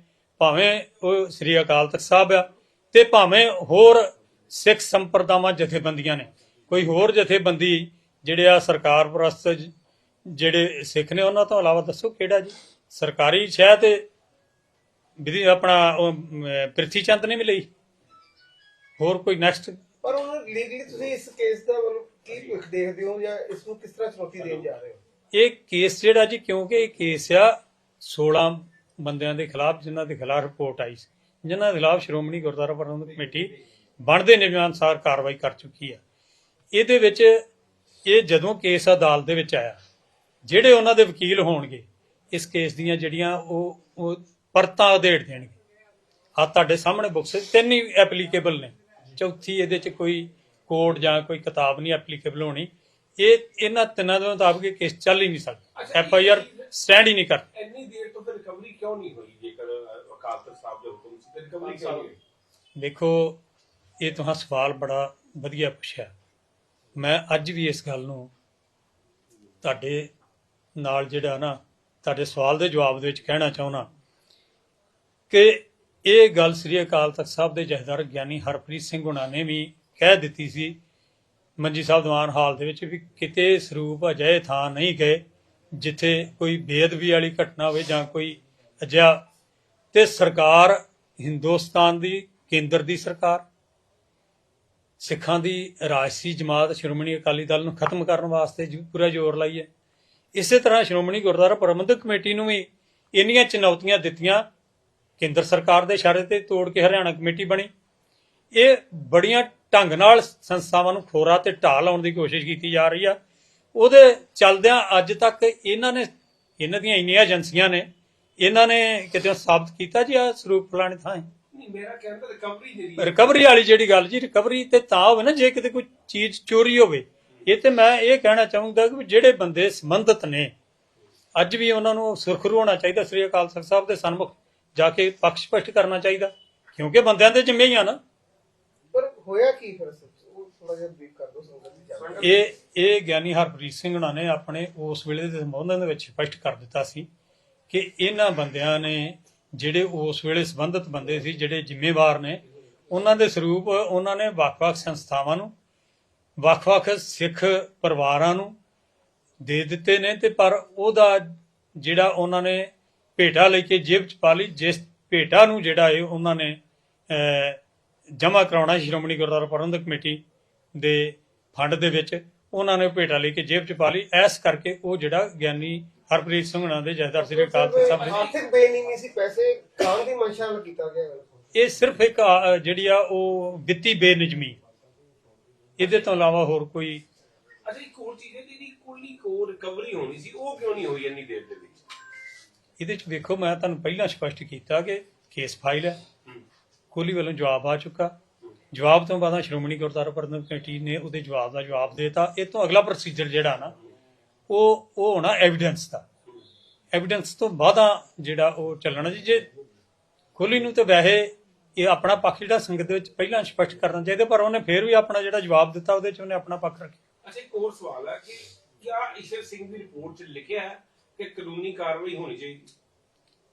ਭਾਵੇਂ ਉਹ ਸ੍ਰੀ ਅਕਾਲ ਤਖਤ ਸਾਹਿਬ ਆ ਤੇ ਭਾਵੇਂ ਹੋਰ ਸਿੱਖ ਸੰਪਰਦਾਵਾਂ ਜਥੇਬੰਦੀਆਂ ਨੇ। ਕੋਈ ਹੋਰ ਜਥੇਬੰਦੀ ਜਿਹੜੇ ਆ ਸਰਕਾਰ ਪ੍ਰਸਤ ਜਿਹੜੇ ਸਿੱਖ ਨੇ ਉਹਨਾਂ ਤੋਂ ਇਲਾਵਾ ਦੱਸੋ ਕਿਹੜਾ ਜੀ? ਸਰਕਾਰੀ ਸ਼ਹਿ ਤੇ ਵਿਧੀ ਆਪਣਾ ਪ੍ਰਿਥੀ ਚੰਦ ਨੇ ਵੀ ਲਈ। ਹੋਰ ਕੋਈ ਨੈਕਸਟ ਪਰ ਹੁਣ ਲੀਗਲੀ ਤੁਸੀਂ ਇਸ ਕੇਸ ਦਾ ਕੀ ਦੇਖਦੇ ਹੋ ਜਾਂ ਇਸ ਨੂੰ ਕਿਸ ਤਰ੍ਹਾਂ ਚੁਣੌਤੀ ਦੇਣ ਜਾ ਰਹੇ ਹੋ? ਇਹ ਕੇਸ ਜਿਹੜਾ ਜੀ, ਕਿਉਂਕਿ ਇਹ ਕੇਸ ਆ 16 ਬੰਦਿਆਂ ਦੇ ਖਿਲਾਫ, ਜਿਨ੍ਹਾਂ ਦੇ ਖਿਲਾਫ ਰਿਪੋਰਟ ਆਈ ਸੀ। ਜਿਨ੍ਹਾਂ ਦੇ ਖਿਲਾਫ ਸ਼੍ਰੋਮਣੀ ਗੁਰਦੁਆਰਾ ਪ੍ਰਬੰਧਕ ਕਮੇਟੀ ਬਣਦੇ ਨਿਯਮਾਂ ਅਨੁਸਾਰ ਕਾਰਵਾਈ ਕਰ ਚੁੱਕੀ ਆ। ਇਹਦੇ ਵਿੱਚ ਇਹ ਜਦੋਂ ਕੇਸ ਅਦਾਲਤ ਦੇ ਵਿੱਚ ਆਇਆ, ਜਿਹੜੇ ਉਹਨਾਂ ਦੇ ਵਕੀਲ ਹੋਣਗੇ, ਇਸ ਕੇਸ ਦੀਆਂ ਜਿਹੜੀਆਂ ਉਹ ਪਰਤਾਂ ਉਧੇੜ ਦੇਣਗੇ। ਆ ਤੁਹਾਡੇ ਸਾਹਮਣੇ ਬੁੱਕਸ ਤਿੰਨ ਹੀ ਐਪਲੀਕੇਬਲ ਨੇ। ਚੌਥੀ ਇਹਦੇ ਚ ਕੋਈ ਕੋਡ ਜਾਂ ਕੋਈ ਕਿਤਾਬ ਨਹੀਂ ਐਪਲੀਕੇਬਲ ਹੋਣੀ। ਇਹ ਇਹਨਾਂ ਤਿੰਨਾਂ ਦੇ ਮੁਤਾਬਕ ਇਹ ਕੇਸ ਚੱਲ ਹੀ ਨਹੀਂ ਸਕਦਾ। ਐਫ ਆਈ ਆਰ ਸਟੈਂਡ ਹੀ ਨਹੀਂ ਕਰ। ਇੰਨੀ ਦੇਰ ਤੋਂ ਫਿਰ ਰਿਕਵਰੀ ਕਿਉਂ ਨਹੀਂ ਹੋਈ? ਜੇਕਰ ਅ, ਅਕਾਲ ਤਖਤ ਸਾਹਿਬ ਦੇ ਹੁਕਮ ਸੀ ਤੇ ਰਿਕਵਰੀ ਕਿਉਂ ਨਹੀਂ ਹੋਈ? ਦੇਖੋ ਇਹ ਤੁਹਾਂ ਸਵਾਲ ਬੜਾ ਵਧੀਆ ਪੁੱਛਿਆ। ਮੈਂ ਅੱਜ ਵੀ ਇਸ ਗੱਲ ਨੂੰ ਤੁਹਾਡੇ ਨਾਲ ਜਿਹੜਾ ਨਾ ਤੁਹਾਡੇ ਸਵਾਲ ਦੇ ਜਵਾਬ ਦੇ ਵਿੱਚ ਕਹਿਣਾ ਚਾਹੁੰਦਾ ਕਿ ਇਹ ਗੱਲ ਸ੍ਰੀ ਅਕਾਲ ਤਖਤ ਸਾਹਿਬ ਦੇ ਜਥੇਦਾਰ ਗਿਆਨੀ ਹਰਪ੍ਰੀਤ ਸਿੰਘ ਹੁਣਾਂ ਨੇ ਵੀ ਕਹਿ ਦਿੱਤੀ ਸੀ ਮੰਜੀ ਸਾਹਿਬ ਦੀਵਾਨ ਹਾਲ ਦੇ ਵਿੱਚ ਵੀ ਕਿਤੇ ਸਰੂਪ ਅਜਿਹੇ ਥਾਂ ਨਹੀਂ ਗਏ ਜਿੱਥੇ ਕੋਈ ਬੇਅਦਬੀ ਵਾਲੀ ਘਟਨਾ ਹੋਵੇ ਜਾਂ ਕੋਈ ਅਜਿਹਾ। ਤੇ ਸਰਕਾਰ ਹਿੰਦੁਸਤਾਨ ਦੀ ਕੇਂਦਰ ਦੀ ਸਰਕਾਰ, ਸਿੱਖਾਂ ਦੀ ਰਾਜਸੀ ਜਮਾਤ ਸ਼੍ਰੋਮਣੀ ਅਕਾਲੀ ਦਲ ਨੂੰ ਖਤਮ ਕਰਨ ਵਾਸਤੇ ਪੂਰਾ ਜ਼ੋਰ ਲਾਈ ਹੈ। ਇਸੇ ਤਰ੍ਹਾਂ ਸ਼੍ਰੋਮਣੀ ਗੁਰਦੁਆਰਾ ਪ੍ਰਬੰਧਕ ਕਮੇਟੀ ਨੂੰ ਵੀ ਇੰਨੀਆਂ ਚੁਣੌਤੀਆਂ ਦਿੱਤੀਆਂ, ਕੇਂਦਰ ਸਰਕਾਰ ਦੇ ਇਸ਼ਾਰੇ ਤੇ ਤੋੜ ਕੇ ਹਰਿਆਣਾ ਕਮੇਟੀ ਬਣੀ। ਇਹ ਬੜੀਆਂ ਢੰਗ ਨਾਲ ਸੰਸਥਾਵਾਂ ਨੂੰ ਖੋਰਾ ਤੇ ਢਾਹ ਲਾਉਣ ਦੀ ਕੋਸ਼ਿਸ਼ ਕੀਤੀ ਜਾ ਰਹੀ ਆ। ਉਹਦੇ ਚੱਲਦਿਆਂ ਅੱਜ ਤੱਕ ਇਹਨਾਂ ਨੇ ਇਹਨਾਂ ਦੀਆਂ ਇੰਨੀਆਂ ਏਜੰਸੀਆਂ ਨੇ ਇਹਨਾਂ ਨੇ ਕਿਤੇ ਸਾਬਤ ਕੀਤਾ ਜੀ ਆ ਸਰੂਪ ਫਲਾਣੇ ਥਾਂ? ਨਹੀਂ ਮੇਰਾ ਕਹਿਣ ਦਾ ਰਿਕਵਰੀ ਜਿਹੜੀ ਰਿਕਵਰੀ ਵਾਲੀ ਜਿਹੜੀ ਗੱਲ ਜੀ ਰਿਕਵਰੀ ਤੇ ਤਾਂ ਹੋਵੇ ਨਾ ਜੇ ਕਿਤੇ ਕੋਈ ਚੀਜ਼ ਚੋਰੀ ਹੋਵੇ ਇਹ ਤੇ ਮੈਂ ਇਹ ਕਹਿਣਾ ਚਾਹੂੰਗਾ ਕਿ ਜਿਹੜੇ ਬੰਦੇ ਸੰਬੰਧਿਤ ਨੇ ਅੱਜ ਵੀ ਉਹਨਾਂ ਨੂੰ ਸੁਰਖਰੂ ਹੋਣਾ ਚਾਹੀਦਾ ਸ੍ਰੀ ਅਕਾਲ ਤਖਤ ਸਾਹਿਬ ਦੇ ਸਨਮੁਖ ਜਾ ਕੇ ਪੱਖ ਸਪਸ਼ਟ ਕਰਨਾ ਚਾਹੀਦਾ ਕਿਉਂਕਿ ਬੰਦਿਆਂ ਦੇ ਜਿੰਮੇ ਹੀ ਆ ਨਾ। ਹੋਇਆ ਕੀ ਫਿਰ ਉਹ ਥੋੜਾ ਜਿਹਾ ਬਰੀਫ ਕਰ ਦਿਓ, ਸੰਗਤ ਦੀ ਜਾਣਕਾਰੀ। ਇਹ ਇਹ ਗਿਆਨੀ ਹਰਪ੍ਰੀਤ ਸਿੰਘ ਹੁਣਾਂ ਨੇ ਆਪਣੇ ਉਸ ਵੇਲੇ ਦੇ ਸੰਬੋਧਨ ਦੇ ਵਿੱਚ ਸਪਸ਼ਟ ਕਰ ਦਿੱਤਾ ਸੀ ਕਿ ਇਹਨਾਂ ਬੰਦਿਆਂ ਨੇ ਜਿਹੜੇ ਉਸ ਵੇਲੇ ਸੰਬੰਧਿਤ ਬੰਦੇ ਸੀ, ਜਿਹੜੇ ਜ਼ਿੰਮੇਵਾਰ ਨੇ, ਉਹਨਾਂ ਦੇ ਸਰੂਪ ਉਹਨਾਂ ਨੇ ਵੱਖ-ਵੱਖ ਸੰਸਥਾਵਾਂ ਨੂੰ, ਵੱਖ-ਵੱਖ ਸਿੱਖ ਪਰਿਵਾਰਾਂ ਨੂੰ ਦੇ ਦਿੱਤੇ ਨੇ ਤੇ ਪਰ ਉਹਦਾ ਜਿਹੜਾ ਉਹਨਾਂ ਨੇ ਭੇਟਾ ਲੈ ਕੇ ਜੇਬ ਚ ਪਾ ਲਈ, ਜਿਸ ਭੇਟਾ ਨੂੰ ਜਿਹੜਾ ਹੈ ਉਹਨਾਂ ਨੇ, ਅਹ ਜਮ੍ਹਾਂ ਕਰਾਉਣਾ ਸ਼੍ਰੋਮਣੀ ਗੁਰਦੁਆਰਾ ਪ੍ਰਬੰਧਕ ਕਮੇਟੀ ਦੇ ਫੰਡ ਦੇ ਵਿੱਚ। ਉਹਨਾਂ ਨੇ ਭੇਟਾ ਲੈ ਕੇ ਜੇਬ ਚ ਪਾ ਲਈ। ਐਸ ਕਰਕੇ ਉਹ ਜਿਹੜਾ ਗਿਆਨੀ ਹਰਪ੍ਰੀਤ ਸਿੰਘ ਹੁਣਾਂ ਦੇ ਜਥੇਦਾਰ ਸ੍ਰੀ ਅਕਾਲ ਤਖਤ ਸਾਹਿਬ ਦੇ ਆਰਥਿਕ ਬੇਨੀਮੀ ਸੀ ਪੈਸੇ ਖਾਣ ਦੀ ਮਨਸ਼ਾ ਨਾਲ ਕੀਤਾ ਗਿਆ। ਇਹ ਸਿਰਫ ਇੱਕ ਅ, ਜਿਹੜੀ ਆ ਉਹ ਵਿੱਤੀ ਬੇਨਿਜਮੀ। ਇਹਦੇ ਤੋਂ ਇਲਾਵਾ ਹੋਰ ਕੋਈ ਅੱਛਾ ਇੱਕ ਹੋਰ ਚੀਜ਼ ਹੈ ਜਿਹੜੀ ਕੋਈ ਕੋ ਰਿਕਵਰੀ ਹੋਣੀ ਸੀ ਉਹ ਕਿਉਂ ਨਹੀਂ ਹੋਈ ਇੰਨੀ ਦੇਰ ਦੇ ਵਿੱਚ? ਇਹਦੇ ਚ ਵੇਖੋ ਮੈਂ ਤੁਹਾਨੂੰ ਪਹਿਲਾਂ ਸਪਸ਼ਟ ਕੀਤਾ ਕਿ ਕੇਸ ਫਾਈਲ ਹੂੰ। ਕੋਹਲੀ ਵੱਲੋਂ ਜਵਾਬ ਆ ਚੁੱਕਾ। ਜਵਾਬ ਤੋਂ ਬਾਅਦ ਸ਼੍ਰੋਮਣੀ ਗੁਰਦੁਆਰਾ ਪ੍ਰਬੰਧਕ ਕਮੇਟੀ ਨੇ ਉਹਦੇ ਜਵਾਬ ਦਾ ਜਵਾਬ ਦੇਤਾ। ਇਹ ਤੋਂ ਅਗਲਾ ਪ੍ਰੋਸੀਜਰ ਜਿਹੜਾ ਨਾ ਉਹ ਉਹ ਹੋਣਾ ਐਵੀਡੈਂਸ ਦਾ। ਐਵੀਡੈਂਸ ਤੋਂ ਬਾਅਦਾਂ ਜਿਹੜਾ ਉਹ ਚੱਲਣਾ ਜੀ ਜੇ ਕੋਹਲੀ ਨੂੰ ਤੇ ਵੈਸੇ ਇਹ ਆਪਣਾ ਪੱਖ ਜਿਹੜਾ ਸੰਗਤ ਦੇ ਵਿੱਚ ਪਹਿਲਾਂ ਸਪਸ਼ਟ ਕਰਨਾ ਚਾਹੀਦਾ ਪਰ ਉਹਨੇ ਫੇਰ ਵੀ ਆਪਣਾ ਜਿਹੜਾ ਜਵਾਬ ਦਿੱਤਾ ਉਹਦੇ ਚ ਉਹਨੇ ਆਪਣਾ ਪੱਖ ਰੱਖਿਆ। ਅੱਛਾ ਇੱਕ ਹੋਰ ਸਵਾਲ ਹੈ ਕਿ ਕਿਆ ਈਸ਼ਰ ਸਿੰਘ ਦੀ ਰਿਪੋਰਟ 'ਚ ਲਿਖਿਆ ਹੈ ਕਿ ਕਾਨੂੰਨੀ ਕਾਰਵਾਈ ਹੋਣੀ ਚਾਹੀਦੀ?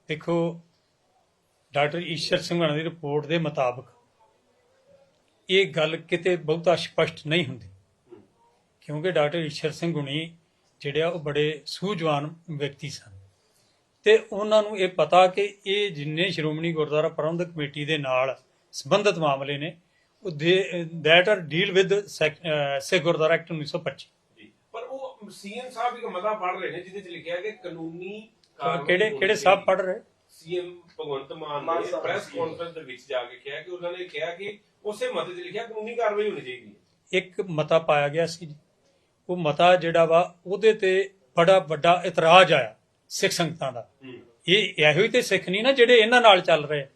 ਦੇਖੋ ਡਾਕਟਰ ਈਸ਼ਰ ਸਿੰਘ ਹੋਣਾ ਦੀ ਰਿਪੋਰਟ ਦੇ ਮੁਤਾਬਕ ਇਹ ਗੱਲ ਕਿਤੇ ਬਹੁਤਾ ਸਪਸ਼ਟ ਨਹੀਂ ਹੁੰਦੀ। ਕਿਉਂਕਿ ਡਾਕਟਰ ਈਸ਼ਰ ਸਿੰਘ ਹੁਣੀ ਜਿਹੜੇ ਆ ਉਹ ਬੜੇ ਸੂਝਵਾਨ ਵਿਅਕਤੀ ਸਨ। ਤੇ ਉਹਨਾਂ ਨੂੰ ਇਹ ਪਤਾ ਕਿ ਇਹ ਜਿੰਨੇ ਸ਼੍ਰੋਮਣੀ ਗੁਰਦੁਆਰਾ ਪ੍ਰਬੰਧਕ ਕਮੇਟੀ ਦੇ ਨਾਲ ਸੰਬੰਧਿਤ ਮਾਮਲੇ ਨੇ ਉਹ that are deal with say Gurdwara Act 1925 ਜੀ। ਪਰ ਉਹ ਸੀਐਮ ਸਾਹਿਬ ਇੱਕ ਮਤਾ ਪੜ ਰਹੇ ਨੇ ਜਿਹਦੇ 'ਚ ਲਿਖਿਆ ਕਿ ਕਾਨੂੰਨੀ ਕਿਹੜੇ ਕਿਹੜੇ ਸਾਹਿਬ ਪੜ ਰਹੇ? ਸੀਐਮ ਭਗਵੰਤ ਮਾਨ ਮਾਨ ਨੇ ਸਾਹਿਬ ਪ੍ਰੈਸ। ਕਾਨਫਰੰਸ ਦੇ ਵਿੱਚ ਜਾ ਕੇ ਕਿਹਾ ਕਿ ਉਹਨਾਂ ਨੇ ਕਿਹਾ ਕਿ ਉਸੇ ਮਤੇ 'ਚ ਲਿਖਿਆ ਕਾਨੂੰਨੀ ਕਾਰਵਾਈ ਹੋਣੀ ਚਾਹੀਦੀ ਹੈ। ਇੱਕ ਮਤਾ ਪਾਇਆ ਗਿਆ ਸੀ। ਉਹ ਮਤਾ ਜਿਹੜਾ ਵਾ ਉਹਦੇ ਤੇ ਬੜਾ ਵੱਡਾ ਇਤਰਾਜ਼ ਆਇਆ ਸਿੱਖ ਸੰਗਤਾਂ ਦਾ। ਹੂੰ। ਇਹ ਇਹੋ ਹੀ ਤੇ ਸਿੱਖ ਨਹੀਂ ਨਾ ਜਿਹੜੇ ਇਹਨਾਂ ਨਾਲ ਚੱਲ ਰਹੇ।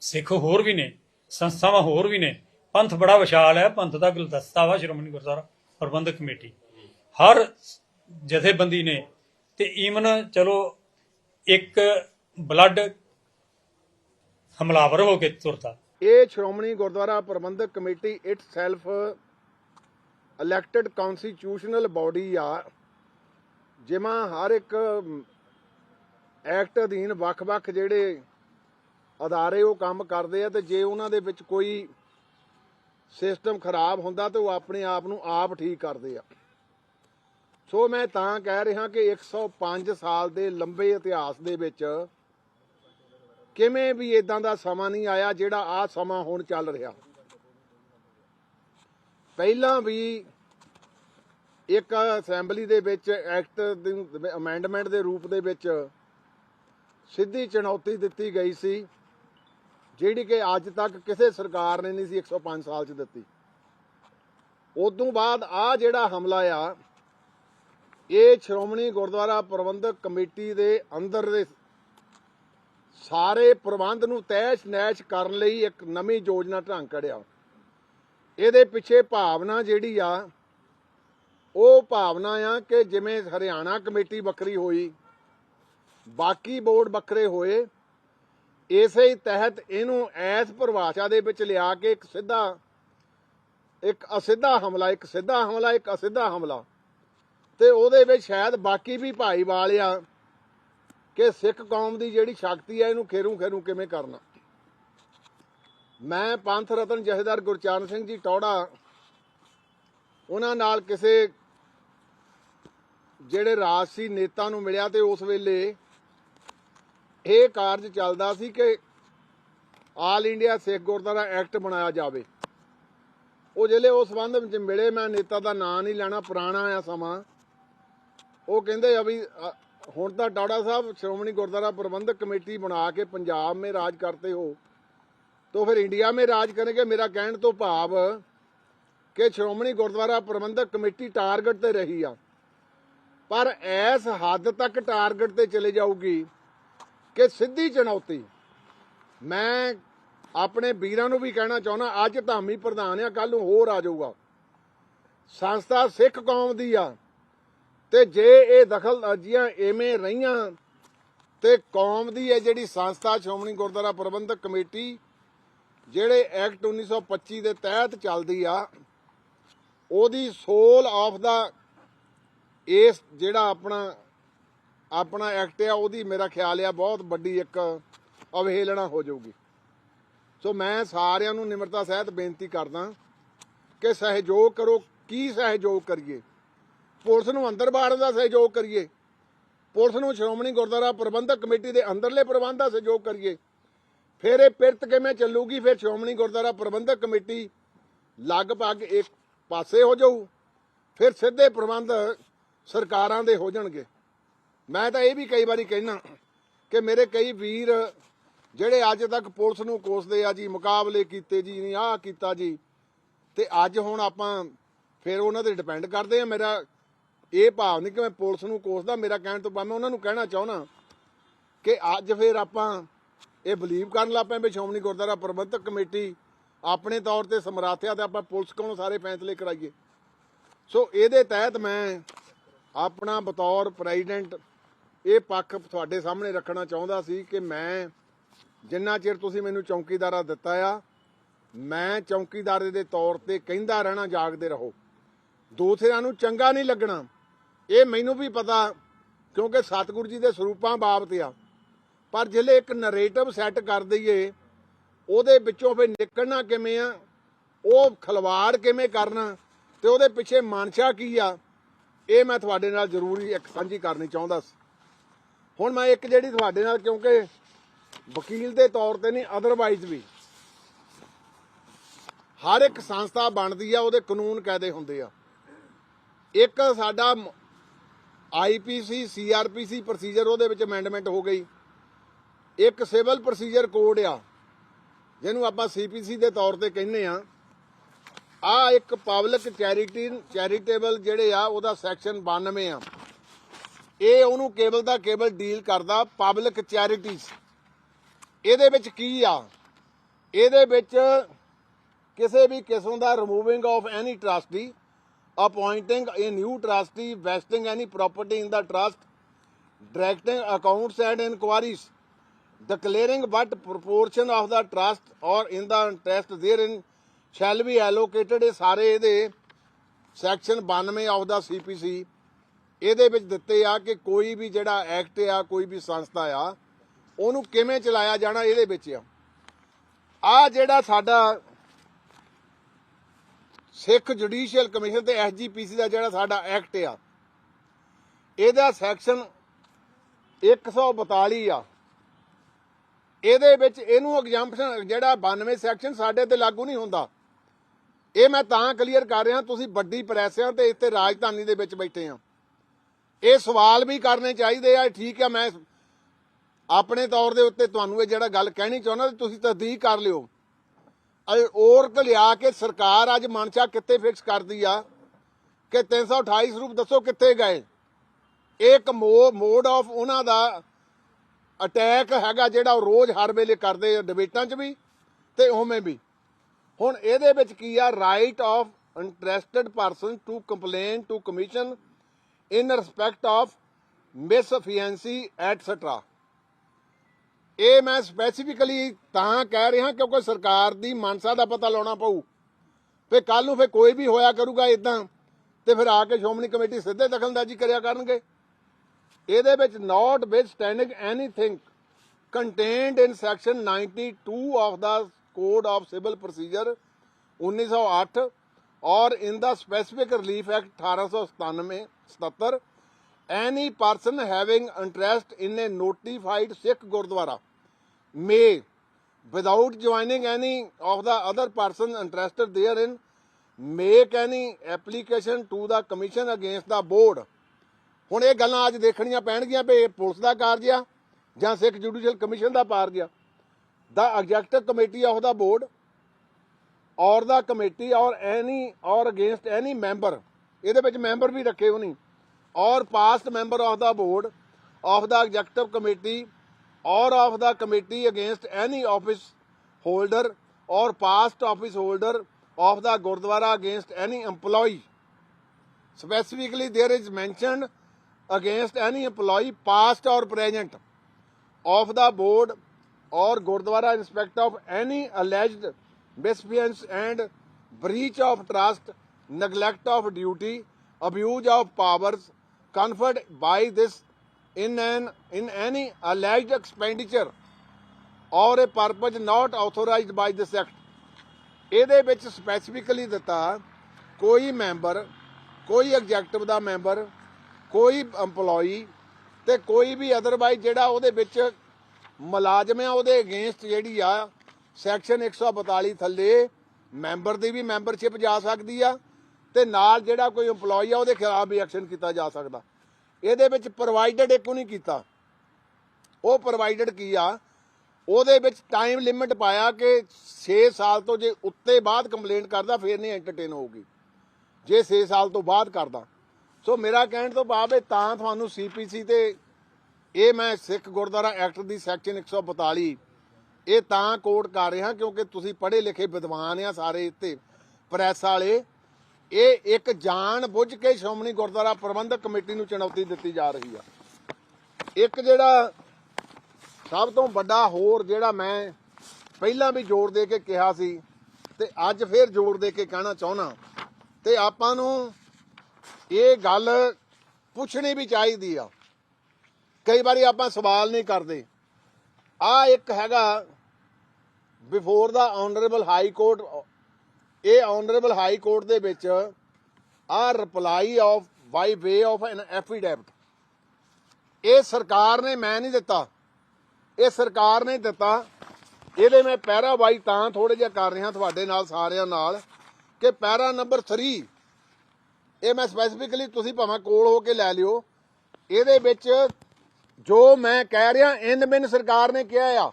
ਸਿੱਖ ਹੋਰ ਵੀ ਨੇ ਸੰਸਥਾਵਾਂ ਹੋਰ ਵੀ ਨੇ। ਪੰਥ ਬੜਾ ਵਿਸ਼ਾਲ ਹੈ। ਪੰਥ ਦਾ ਗੁਲਦਸਤਾ ਵਾ ਸ਼੍ਰੋਮਣੀ ਗੁਰਦੁਆਰਾ ਪ੍ਰਬੰਧਕ ਕਮੇਟੀ। ਹਰ ਜਥੇਬੰਦੀ ਨੇ ਤੇ ਈਵਨ ਚਲੋ ਇੱਕ ਬਲੱਡ ਹਮਲਾਵਰ ਹੋ ਕੇ ਤੁਰਦਾ। ਇਹ Shiromani Gurdwara Prabandhak Committee itself elected constitutional body ਆ। ਜਿਵੇਂ ਹਰ ਇੱਕ ਐਕਟ ਅਧੀਨ ਵੱਖ-ਵੱਖ ਜਿਹੜੇ ਅਦਾਰੇ ਉਹ ਕੰਮ ਕਰਦੇ ਆ ਤੇ ਜੇ ਉਹਨਾਂ ਦੇ ਵਿੱਚ ਕੋਈ ਸਿਸਟਮ ਖਰਾਬ ਹੁੰਦਾ ਤੇ ਉਹ ਆਪਣੇ ਆਪ ਨੂੰ ਆਪ ਠੀਕ ਕਰਦੇ ਆ। ਸੋ ਮੈਂ ਤਾਂ ਕਹਿ ਰਿਹਾ ਕਿ 105 ਸਾਲ ਦੇ ਲੰਬੇ ਇਤਿਹਾਸ ਦੇ ਵਿੱਚ ਕਿਵੇਂ ਵੀ ਇਦਾਂ ਦਾ ਸਮਾਂ ਨਹੀਂ ਆਇਆ ਜਿਹੜਾ ਆ ਸਮਾਂ ਹੁਣ ਚੱਲ ਰਿਹਾ। ਪਹਿਲਾਂ ਵੀ ਇੱਕ ਅਸੈਂਬਲੀ ਦੇ ਵਿੱਚ ਐਕਟ ਦੀ ਅਮੈਂਡਮੈਂਟ ਦੇ ਰੂਪ ਦੇ ਵਿੱਚ ਸਿੱਧੀ ਚੁਣੌਤੀ ਦਿੱਤੀ ਗਈ ਸੀ, ਜਿਹੜੀ ਕਿ ਅੱਜ ਤੱਕ ਕਿਸੇ ਸਰਕਾਰ ਨੇ ਨਹੀਂ ਸੀ 105 ਸਾਲ ਚ ਦਿੱਤੀ। ਉਦੋਂ ਬਾਅਦ ਆ ਜਿਹੜਾ ਹਮਲਾ ਆ, ਇਹ ਸ਼੍ਰੋਮਣੀ ਗੁਰਦੁਆਰਾ ਪ੍ਰਬੰਧਕ ਕਮੇਟੀ ਦੇ ਅੰਦਰ ਦੇ ਸਾਰੇ ਪ੍ਰਬੰਧ ਨੂੰ ਤੈਸ਼ ਨੈਸ਼ ਕਰਨ ਲਈ ਇੱਕ ਨਵੀਂ ਯੋਜਨਾ ਢੰਗ ਕੜਿਆ ਇਹਦੇ ਪਿੱਛੇ ਭਾਵਨਾ ਜਿਹੜੀ ਆ, ਉਹ ਭਾਵਨਾ ਆ ਕਿ ਜਿਵੇਂ ਹਰਿਆਣਾ ਕਮੇਟੀ ਵੱਖਰੀ ਹੋਈ, ਬਾਕੀ ਬੋਰਡ ਵੱਖਰੇ ਹੋਏ, ਇਸੇ ਹੀ ਤਹਿਤ ਇਹਨੂੰ ਐਸ ਪਰਿਭਾਸ਼ਾ ਦੇ ਵਿੱਚ ਲਿਆ ਕੇ ਇੱਕ ਸਿੱਧਾ, ਇੱਕ ਅਸਿੱਧਾ ਹਮਲਾ, ਇੱਕ ਸਿੱਧਾ ਹਮਲਾ, ਇੱਕ ਅਸਿੱਧਾ ਹਮਲਾ। ਤੇ ਉਹਦੇ ਵਿੱਚ ਸ਼ਾਇਦ ਬਾਕੀ ਵੀ ਭਾਈਵਾਲ ਆ ਕਿ ਸਿੱਖ ਕੌਮ ਦੀ ਜਿਹੜੀ ਸ਼ਕਤੀ ਹੈ ਇਹਨੂੰ ਖੇਰੂ ਖੇਰੂ ਕਿਵੇਂ ਕਰਨਾ? ਮੈਂ ਪੰਥ ਰਤਨ ਜਥੇਦਾਰ ਗੁਰਚਰਨ ਸਿੰਘ ਜੀ ਟੌੜਾ ਉਹਨਾਂ ਨਾਲ ਕਿਸੇ ਜਿਹੜੇ ਰਾਜਸੀ ਨੇਤਾ ਨੂੰ ਮਿਲਿਆ ਤੇ ਉਸ ਵੇਲੇ ਇਹ ਕਾਰਜ ਚੱਲਦਾ ਸੀ ਕਿ All India Sikh Gurdwara Act ਬਣਾਇਆ ਜਾਵੇ। ਉਹ ਜਿਹੜੇ ਉਸ ਸੰਬੰਧ ਵਿੱਚ ਮਿਲੇ, ਮੈਂ ਨੇਤਾ ਦਾ ਨਾਂ ਨਹੀਂ ਲੈਣਾ, ਪੁਰਾਣਾ ਆ ਸਮਾਂ। ਉਹ ਕਹਿੰਦੇ ਆ ਵੀ ਹੁਣ ਤਾਂ ਟੌੜਾ ਸਾਹਿਬ ਸ਼੍ਰੋਮਣੀ ਗੁਰਦੁਆਰਾ ਪ੍ਰਬੰਧਕ ਕਮੇਟੀ ਬਣਾ ਕੇ ਪੰਜਾਬ ਮੇ ਰਾਜ ਕਰਤੇ ਹੋ तो फिर इंडिया में राज करेंगे मेरा कहने तो भाव कि श्रोमणी गुरुद्वारा प्रबंधक कमेटी टारगेट ਤੇ ਰਹੀ ਆ ਪਰ ਇਸ ਹੱਦ ਤੱਕ ਟਾਰਗੇਟ ਤੇ ਚਲੇ ਜਾਊਗੀ ਕਿ ਸਿੱਧੀ ਚੁਣੌਤੀ ਮੈਂ ਆਪਣੇ ਵੀਰਾਂ ਨੂੰ ਵੀ ਕਹਿਣਾ ਚਾਹੁੰਦਾ ਅੱਜ ਧਾਮੀ ਪ੍ਰਧਾਨ ਆ ਕੱਲ ਨੂੰ ਹੋਰ ਆ ਜਾਊਗਾ ਸੰਸਥਾ ਸਿੱਖ ਕੌਮ ਦੀ ਆ ਤੇ ਜੇ ਇਹ ਦਖਲ ਅਰਜ਼ੀਆਂ ਐਵੇਂ ਰਹੀਆਂ, ਤੇ ਕੌਮ ਦੀ ਹੈ ਜਿਹੜੀ ਸੰਸਥਾ ਸ਼੍ਰੋਮਣੀ ਗੁਰਦੁਆਰਾ ਪ੍ਰਬੰਧਕ ਕਮੇਟੀ, ਜਿਹੜੇ ਐਕਟ 1925 ਦੇ ਤਹਿਤ ਚੱਲਦੀ ਆ, ਉਹਦੀ ਸੋਲ ਆਫ ਦਾ ਇਸ ਜਿਹੜਾ ਆਪਣਾ ਆਪਣਾ ਐਕਟ ਆ, ਉਹਦੀ ਮੇਰਾ ਖਿਆਲ ਆ ਬਹੁਤ ਵੱਡੀ ਇੱਕ ਅਵਹੇਲਣਾ ਹੋ ਜਾਊਗੀ। ਸੋ ਮੈਂ ਸਾਰਿਆਂ ਨੂੰ ਨਿਮਰਤਾ ਸਹਿਤ ਬੇਨਤੀ ਕਰਦਾ ਕਿ ਸਹਿਯੋਗ ਕਰੋ, ਕੀ ਸਹਿਯੋਗ ਕਰੀਏ? ਪੁਲਿਸ ਨੂੰ ਅੰਦਰ ਬਾਹਰ ਦਾ ਸਹਿਯੋਗ ਕਰੀਏ। ਪੁਲਿਸ ਨੂੰ ਸ਼੍ਰੋਮਣੀ ਗੁਰਦੁਆਰਾ ਪ੍ਰਬੰਧਕ ਕਮੇਟੀ ਦੇ ਅੰਦਰਲੇ ਪ੍ਰਬੰਧ ਦਾ ਸਹਿਯੋਗ ਕਰੀਏ। ਫਿਰ ਇਹ ਪਿਰਤ ਕਿਵੇਂ ਚੱਲੂਗੀ? ਫਿਰ ਸ਼੍ਰੋਮਣੀ ਗੁਰਦੁਆਰਾ ਪ੍ਰਬੰਧਕ ਕਮੇਟੀ ਲਗਭਗ ਇੱਕ ਪਾਸੇ ਹੋ ਜਾਊ, ਫਿਰ ਸਿੱਧੇ ਪ੍ਰਬੰਧ ਸਰਕਾਰਾਂ ਦੇ ਹੋ ਜਾਣਗੇ। ਮੈਂ ਤਾਂ ਇਹ ਵੀ ਕਈ ਵਾਰੀ ਕਹਿਣਾ ਕਿ ਮੇਰੇ ਕਈ ਵੀਰ ਜਿਹੜੇ ਅੱਜ ਤੱਕ ਪੁਲਿਸ ਨੂੰ ਕੋਸਦੇ ਆ ਜੀ, ਮੁਕਾਬਲੇ ਕੀਤੇ ਜੀ, ਨਹੀਂ ਆਹ ਕੀਤਾ ਜੀ, ਤੇ ਅੱਜ ਹੁਣ ਆਪਾਂ ਫਿਰ ਉਹਨਾਂ ਤੇ ਡਿਪੈਂਡ ਕਰਦੇ ਆ ਮੇਰਾ ਇਹ ਭਾਵ ਨਹੀਂ ਕਿ ਮੈਂ ਪੁਲਿਸ ਨੂੰ ਕੋਸਦਾ, ਮੇਰਾ ਕਹਿਣ ਤੋਂ ਬਾਅਦ ਮੈਂ ਉਹਨਾਂ ਨੂੰ ਕਹਿਣਾ ਚਾਹੁੰਦਾ ਕਿ ਅੱਜ ਫਿਰ ਆਪਾਂ ਇਹ ਬਲੀਵ ਕਰਨ ਲੱਗ ਪਏ ਵੀ ਸ਼੍ਰੋਮਣੀ ਗੁਰਦੁਆਰਾ ਪ੍ਰਬੰਧਕ ਕਮੇਟੀ ਆਪਣੇ ਤੌਰ ਤੇ ਸਮਰਾਥਿਆ ਤੇ ਆਪਾਂ ਪੁਲਿਸ ਕੋਲੋਂ ਸਾਰੇ ਫੈਸਲੇ ਕਰਾਈਏ। ਸੋ ਇਹਦੇ ਤਹਿਤ ਮੈਂ ਆਪਣਾ ਬਤੌਰ ਪ੍ਰੈਜ਼ੀਡੈਂਟ ਇਹ ਪੱਖ ਤੁਹਾਡੇ ਸਾਹਮਣੇ ਰੱਖਣਾ ਚਾਹੁੰਦਾ ਸੀ ਕਿ ਮੈਂ ਜਿੰਨਾ ਚਿਰ ਤੁਸੀਂ ਮੈਨੂੰ ਚੌਕੀਦਾਰਾ ਦਿੱਤਾ ਆ, ਮੈਂ ਚੌਕੀਦਾਰੇ ਦੇ ਤੌਰ ਤੇ ਕਹਿੰਦਾ ਰਹਿਣਾ, ਜਾਗਦੇ ਰਹੋ। ਦੂਸਰਿਆਂ ਨੂੰ ਚੰਗਾ ਨਹੀਂ ਲੱਗਣਾ। ਇਹ ਮੈਨੂੰ ਵੀ ਪਤਾ, ਕਿਉਂਕਿ ਸਤਿਗੁਰੂ ਜੀ ਦੇ ਸਰੂਪਾਂ ਬਾਬਤ ਆ। ਪਰ ਜਿਹੜੇ ਇੱਕ ਨਰੇਟਿਵ ਸੈੱਟ ਕਰ ਦਈਏ, ਉਹਦੇ ਵਿੱਚੋਂ ਫਿਰ ਨਿਕਲਣਾ ਕਿਵੇਂ ਆ, ਉਹ ਖਲਵਾੜ ਕਿਵੇਂ ਕਰਨਾ, ਤੇ ਉਹਦੇ ਪਿੱਛੇ ਮਾਨਸ਼ਾ ਕੀ ਆ, ਇਹ ਮੈਂ ਤੁਹਾਡੇ ਨਾਲ ਜ਼ਰੂਰੀ ਇੱਕ ਸਾਂਝੀ ਕਰਨੀ ਚਾਹੁੰਦਾ ਸੀ। ਹੁਣ ਮੈਂ ਇੱਕ ਜਿਹੜੀ ਤੁਹਾਡੇ ਨਾਲ, ਕਿਉਂਕਿ ਵਕੀਲ ਦੇ ਤੌਰ ਤੇ ਨਹੀਂ ਅਦਰਵਾਈਜ਼ ਵੀ। ਹਰ ਇੱਕ ਸੰਸਥਾ ਬਣਦੀ ਆ, ਉਹਦੇ ਕਾਨੂੰਨ ਕਾਇਦੇ ਹੁੰਦੇ ਆ। ਇੱਕ ਸਾਡਾ ਆਈਪੀਸੀ, ਸੀਆਰਪੀਸੀ ਪ੍ਰੋਸੀਜਰ ਉਹਦੇ ਵਿੱਚ ਅਮੈਂਡਮੈਂਟ ਹੋ ਗਈ। ਇੱਕ ਸਿਵਲ ਪ੍ਰੋਸੀਜਰ ਕੋਡ ਆ, ਜਿਹਨੂੰ ਆਪਾਂ ਸੀਪੀਸੀ ਦੇ ਤੌਰ ਤੇ ਕਹਿੰਦੇ ਆ। ਆ ਇੱਕ ਪਬਲਿਕ ਚੈਰਿਟੀ ਚੈਰੀਟੇਬਲ ਜਿਹੜੇ ਆ, ਉਹਦਾ ਸੈਕਸ਼ਨ 92 ਆ। ਇਹ ਉਹਨੂੰ ਕੇਵਲ ਦਾ ਕੇਵਲ ਡੀਲ ਕਰਦਾ ਪਬਲਿਕ ਚੈਰਿਟੀਜ਼ ਇਹਦੇ ਵਿੱਚ ਕੀ ਆ? ਇਹਦੇ ਵਿੱਚ ਕਿਸੇ ਵੀ ਕਿਸਮ ਦਾ removing of any trustee appointing a new trustee vesting any property in the trust directing accounts and inquiries declaring what proportion of the trust or in the interest therein shall be allocated ਇਹ ਸਾਰੇ ਇਹਦੇ section 92 of the CPC ਇਹਦੇ ਵਿੱਚ ਦਿੱਤੇ ਆ ਕਿ ਕੋਈ ਵੀ ਜਿਹੜਾ ਐਕਟ ਆ ਕੋਈ ਵੀ ਸੰਸਥਾ ਆ ਉਹਨੂੰ ਕਿਵੇਂ ਚਲਾਇਆ ਜਾਣਾ ਇਹਦੇ ਵਿੱਚ ਆ ਆ ਜਿਹੜਾ ਸਾਡਾ ਸਿੱਖ ਜੁਡੀਸ਼ੀਅਲ ਕਮਿਸ਼ਨ ਤੇ ਐਸਜੀਪੀਸੀ ਦਾ ਜਿਹੜਾ ਸਾਡਾ ਐਕਟ ਆ, ਇਹਦਾ ਸੈਕਸ਼ਨ 142 ਆ। ਇਹਦੇ ਵਿੱਚ ਇਹਨੂੰ ਐਗਜ਼ੈਂਪਸ਼ਨ ਜਿਹੜਾ 92 ਸੈਕਸ਼ਨ ਸਾਡੇ ਤੇ ਲਾਗੂ ਨਹੀਂ ਹੁੰਦਾ। ਇਹ ਮੈਂ ਤਾਂ ਕਲੀਅਰ ਕਰ ਰਿਹਾ, ਤੁਸੀਂ ਵੱਡੀ ਪ੍ਰੈਸ ਪ੍ਰੈਸਿਆਂ ਤੇ ਇੱਥੇ ਰਾਜਧਾਨੀ ਦੇ ਵਿੱਚ ਬੈਠੇ ਆ। ਇਹ ਸਵਾਲ ਵੀ ਕਰਨੇ ਚਾਹੀਦੇ ਆ ਠੀਕ ਆ, ਮੈਂ ਆਪਣੇ ਤੌਰ ਦੇ ਉੱਤੇ ਤੁਹਾਨੂੰ ਇਹ ਜਿਹੜਾ ਗੱਲ ਕਹਿਣੀ ਚਾਹੁੰਦਾ, ਤੁਸੀਂ ਤਸਦੀਕ ਕਰ ਲਿਓ। ਔਰਤ ਲਿਆ ਕੇ ਸਰਕਾਰ ਅੱਜ ਮਨਸ਼ਾ ਕਿੱਥੇ ਫਿਕਸ ਕਰਦੀ ਆ? ਕਿ 328 ਸਰੂਪ ਦੱਸੋ ਕਿੱਥੇ ਗਏ? ਇਹ ਇੱਕ ਮੋਡ ਆਫ ਉਹਨਾਂ ਦਾ ਅਟੈਕ ਹੈਗਾ ਜਿਹੜਾ ਉਹ ਰੋਜ਼ ਹਰ ਵੇਲੇ ਕਰਦੇ ਆ ਡਿਬੇਟਾਂ 'ਚ ਵੀ ਤੇ ਉਵੇਂ ਵੀ। ਹੁਣ ਇਹਦੇ ਵਿੱਚ ਕੀ ਆ? Right of interested person to complain to commission in respect of misfeasance etcetera ਇਹ ਮੈਂ ਸਪੈਸੀਫਿਕਲੀ ਤਾਂ ਕਹਿ ਰਿਹਾ ਕਿਉਂਕਿ ਸਰਕਾਰ ਦੀ ਮਨਸਾ ਦਾ ਪਤਾ ਲਾਉਣਾ ਪਊ ਫੇ ਕੱਲ ਨੂੰ ਫੇ ਕੋਈ ਵੀ ਹੋਇਆ ਕਰੂਗਾ ਇਦਾਂ ਤੇ ਫਿਰ ਆ ਕੇ ਸ਼ੋਮਨੀ ਕਮੇਟੀ ਸਿੱਧੇ ਦਖਲਅੰਦਾਜ਼ੀ ਕਰਿਆ ਕਰਨਗੇ ਇਹਦੇ ਵਿੱਚ notwithstanding anything contained in section 92 of the code of civil procedure 1908 or in the specific relief act 1897 77 any person having interest in a notified Sikh Gurdwara may, without joining any of the other person interested therein, make any application to the commission against the board. ਹੁਣ ਇਹ ਗੱਲਾਂ ਅੱਜ ਦੇਖਣੀਆਂ ਪੈਣਗੀਆਂ ਵੀ ਇਹ police ਦਾ ਕਾਰਜ ਆ ਜਾਂ ਸਿੱਖ ਜੁਡੀਸ਼ੀਅਲ ਕਮਿਸ਼ਨ ਦਾ ਕਾਰਜ ਆ। The executive committee of the board or the committee ਔਰ ਐਨੀ ਔਰ ਅਗੇਂਸਟ ਐਨੀ ਮੈਂਬਰ ਇਹਦੇ ਵਿੱਚ ਮੈਂਬਰ ਵੀ ਰੱਖੇ ਹੋ ਨਹੀਂ or past member of the board of the executive committee or of the committee against any office holder or past office holder of the Gurdwara against any employee. Specifically, there is mentioned against any employee, past or present, of the board or Gurdwara in respect of any alleged misbehaviour and breach of trust, neglect of duty, abuse of powers conferred by this in an, in any alleged expenditure or a purpose not authorized by this act. ਇਹਦੇ ਵਿੱਚ specifically ਦਿੱਤਾ ਕੋਈ member ਕੋਈ executive ਦਾ member ਕੋਈ EMPLOYEE ਤੇ ਕੋਈ ਵੀ otherwise ਜਿਹੜਾ ਉਹਦੇ ਵਿੱਚ ਮੁਲਾਜ਼ਮ ਆ ਉਹਦੇ ਅਗੇਂਸਟ ਜਿਹੜੀ ਆ ਸੈਕਸ਼ਨ 142 ਥੱਲੇ ਮੈਂਬਰ ਦੀ ਵੀ ਮੈਂਬਰਸ਼ਿਪ ਜਾ ਸਕਦੀ ਆ ਤੇ ਨਾਲ ਜਿਹੜਾ ਕੋਈ EMPLOYEE ਆ, ਉਹਦੇ ਖਿਲਾਫ ਵੀ ਐਕਸ਼ਨ ਕੀਤਾ ਜਾ ਸਕਦਾ। ਇਹਦੇ ਵਿੱਚ ਪ੍ਰੋਵਾਈਡਡ ਇੱਕੋ ਨਹੀਂ ਕੀਤਾ। ਉਹ ਪ੍ਰੋਵਾਈਡਡ ਕੀ ਆ? ਉਹਦੇ ਵਿੱਚ ਟਾਈਮ ਲਿਮਿਟ ਪਾਇਆ ਕਿ 6 ਸਾਲ ਤੋਂ ਜੇ ਉੱਤੇ ਬਾਅਦ ਕੰਪਲੇਂਟ ਕਰਦਾ, ਫੇਰ ਨਹੀਂ ਐਂਟਰਟੇਨ ਹੋਊਗੀ। ਜੇ 6 ਸਾਲ ਤੋਂ ਬਾਅਦ ਕਰਦਾ। ਸੋ ਮੇਰਾ ਕਹਿਣ ਤੋਂ ਭਾਵ ਇਹ ਤਾਂ ਤੁਹਾਨੂੰ ਸੀਪੀਸੀ ਤੇ ਇਹ ਮੈਂ ਸਿੱਖ ਗੁਰਦੁਆਰਾ ਐਕਟ ਦੀ ਸੈਕਸ਼ਨ 142 ਇਹ ਤਾਂ ਕੋਟ ਕਰ ਰਿਹਾ ਕਿਉਂਕਿ ਤੁਸੀਂ ਪੜ੍ਹੇ ਲਿਖੇ ਵਿਦਵਾਨ ਆ ਸਾਰੇ ਇੱਥੇ ਪ੍ਰੈਸ ਵਾਲੇ। ਇਹ ਇੱਕ ਜਾਣ ਬੁੱਝ ਕੇ ਸ਼੍ਰੋਮਣੀ ਗੁਰਦੁਆਰਾ ਪ੍ਰਬੰਧਕ ਕਮੇਟੀ ਨੂੰ ਚੁਣੌਤੀ ਦਿੱਤੀ ਜਾ ਰਹੀ ਆ। ਇੱਕ ਜਿਹੜਾ ਸਭ ਤੋਂ ਵੱਡਾ ਹੋਰ ਜਿਹੜਾ ਮੈਂ ਪਹਿਲਾਂ ਵੀ ਜ਼ੋਰ ਦੇ ਕੇ ਕਿਹਾ ਸੀ ਤੇ ਅੱਜ ਫੇਰ ਜ਼ੋਰ ਦੇ ਕੇ ਕਹਿਣਾ ਚਾਹੁੰਦਾ ਤੇ ਆਪਾਂ ਨੂੰ ਇਹ ਗੱਲ ਪੁੱਛਣੀ ਵੀ ਚਾਹੀਦੀ ਆ। ਕਈ ਵਾਰੀ ਆਪਾਂ ਸਵਾਲ ਨਹੀਂ ਕਰਦੇ। ਆ ਇੱਕ ਹੈਗਾ before the honourable High Court ਇਹ ਆਨਰੇਬਲ ਹਾਈ ਕੋਰਟ ਦੇ ਵਿੱਚ ਆ reply of by way of an affidavit ਇਹ ਸਰਕਾਰ ਨੇ ਮੈਂ ਨਹੀਂ ਦਿੱਤਾ। ਇਹ ਸਰਕਾਰ ਨੇ ਦਿੱਤਾ। ਇਹਦੇ ਮੈਂ ਪੈਰਾ ਬਾਈ ਤਾਂ ਥੋੜੇ ਜਿਹਾ ਕਰ ਰਿਹਾ ਤੁਹਾਡੇ ਨਾਲ, ਸਾਰਿਆਂ ਨਾਲ, ਕਿ ਪੈਰਾ ਨੰਬਰ 3 ਇਹ ਮੈਂ ਸਪੈਸੀਫਿਕਲੀ ਤੁਸੀਂ ਭਾਵੇਂ ਕੋਲ ਹੋ ਕੇ ਲੈ ਲਿਓ। ਇਹਦੇ ਵਿੱਚ ਜੋ ਮੈਂ ਕਹਿ ਰਿਹਾ ਇਨ ਬਿਨ ਸਰਕਾਰ ਨੇ ਕਿਹਾ ਆ।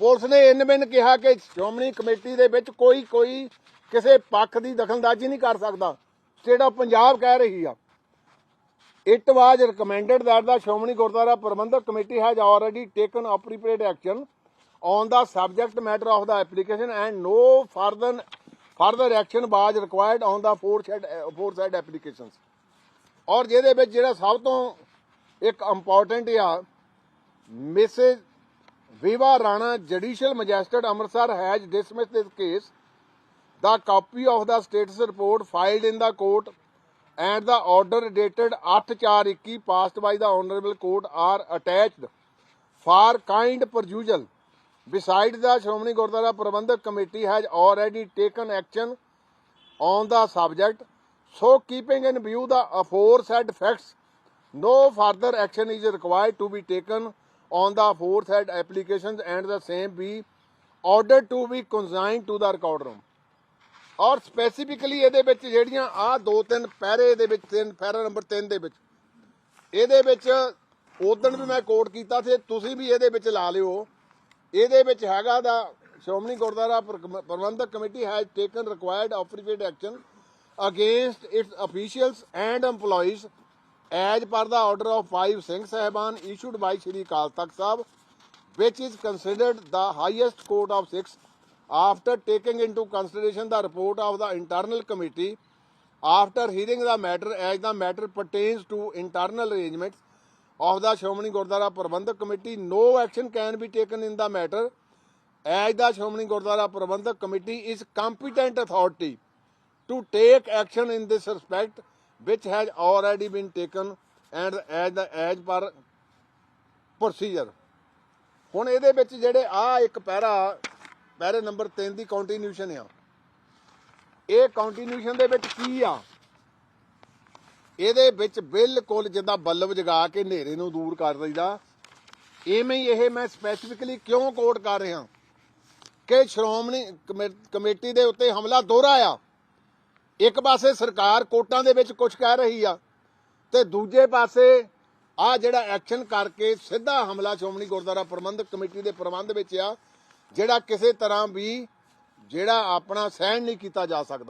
ਪੁਲਿਸ ਨੇ ਇਨ ਬਿਨ ਕਿਹਾ ਕਿ ਸ਼੍ਰੋਮਣੀ ਕਮੇਟੀ ਦੇ ਵਿੱਚ ਕੋਈ ਕੋਈ ਕਿਸੇ ਪੱਖ ਦੀ ਦਖਲਅੰਦਾਜ਼ੀ ਨਹੀਂ ਕਰ ਸਕਦਾ ਸਟੇਟ ਆਫ ਪੰਜਾਬ ਕਹਿ ਰਹੀ ਆ it was recommended that the Shiromani Gurdwara Prabandhak Committee has already taken appropriate action on the subject matter of the application and no further further action was required on the aforesaid aforesaid applications or ਜਿਹਦੇ ਵਿੱਚ ਜਿਹੜਾ ਸਭ ਤੋਂ ਇੱਕ important ਆ Mrs Viva Rana judicial magistrate Amritsar has dismissed this case the copy of the status report filed in the court and the order dated 8/4/21 passed by the honorable court are attached for kind perusal. Besides, the Shiromani Gurdwara Prabandhak Committee has already taken action on the subject. So, keeping in view the aforesaid facts, no further action is required to be taken on the aforesaid applications and the same be ordered to be consigned to the record room. ਔਰ specifically ਇਹਦੇ ਵਿੱਚ ਜਿਹੜੀਆਂ ਆ ਦੋ ਤਿੰਨ ਪੈਰੇ ਦੇ ਵਿੱਚ, ਤਿੰਨ ਪੈਰਾ ਨੰਬਰ 3 ਦੇ ਵਿੱਚ। ਇਹਦੇ ਵਿੱਚ ਉਦੋਂ ਵੀ ਮੈਂ ਕੋਟ ਕੀਤਾ ਸੀ, ਤੁਸੀਂ ਵੀ ਇਹਦੇ ਵਿੱਚ ਲਾ ਲਿਓ। ਇਹਦੇ ਵਿੱਚ ਹੈਗਾ the Shiromani Gurdwara Prabandhak committee has taken required appropriate action against its officials and EMPLOYEES as per the order of 5 Singh Sahiban issued by Shri Akal Takht Sahib which is considered the highest court of six after taking into consideration the report of the internal committee after hearing the matter as the matter pertains to internal arrangements of the Shomani Gurdwara Prabandhak Committee no action can be taken in the matter as the Shomani Gurdwara Prabandhak Committee is competent authority to take action in this respect which has already been taken and as the as per procedure ਹੁਣ ਇਹਦੇ ਵਿੱਚ ਜਿਹੜੇ ਆ ਇੱਕ ਪੈਰਾ ਪੈਰੇ number 3 ਦੀ continuation ਆ। ਇਹ continuation ਦੇ ਵਿੱਚ ਕੀ ਆ? ਇਹਦੇ ਵਿੱਚ ਬਿਲਕੁਲ ਜਿੱਦਾਂ ਬੱਲਬ ਜਗਾ ਕੇ ਹਨੇਰੇ ਨੂੰ ਦੂਰ ਕਰ ਦਈਦਾ। ਐਵੇਂ ਹੀ ਇਹ ਮੈਂ ਸਪੈਸੀਫਿਕਲੀ ਕਿਉਂ ਕੋਟ ਕਰ ਰਿਹਾ? ਕਿ ਸ਼੍ਰੋਮਣੀ ਕਮੇ- ਕਮੇਟੀ ਦੇ ਉੱਤੇ ਹਮਲਾ ਦੋਹਰਾ ਆ। ਇੱਕ ਪਾਸੇ ਸਰਕਾਰ ਕੋਟਾਂ ਦੇ ਵਿੱਚ ਕੁਝ ਕਹਿ ਰਹੀ ਆ ਤੇ ਦੂਜੇ ਪਾਸੇ ਆ ਜਿਹੜਾ ਐਕਸ਼ਨ ਕਰਕੇ ਸਿੱਧਾ ਹਮਲਾ ਸ਼੍ਰੋਮਣੀ ਗੁਰਦੁਆਰਾ ਪ੍ਰਬੰਧਕ ਕਮੇਟੀ ਦੇ ਪ੍ਰਬੰਧ ਵਿੱਚ ਆ। ਜਿਹੜਾ ਕਿਸੇ ਤਰ੍ਹਾਂ ਵੀ ਜਿਹੜਾ ਆਪਣਾ ਸਹਿਣ ਨਹੀਂ ਕੀਤਾ ਜਾ ਸਕਦਾ।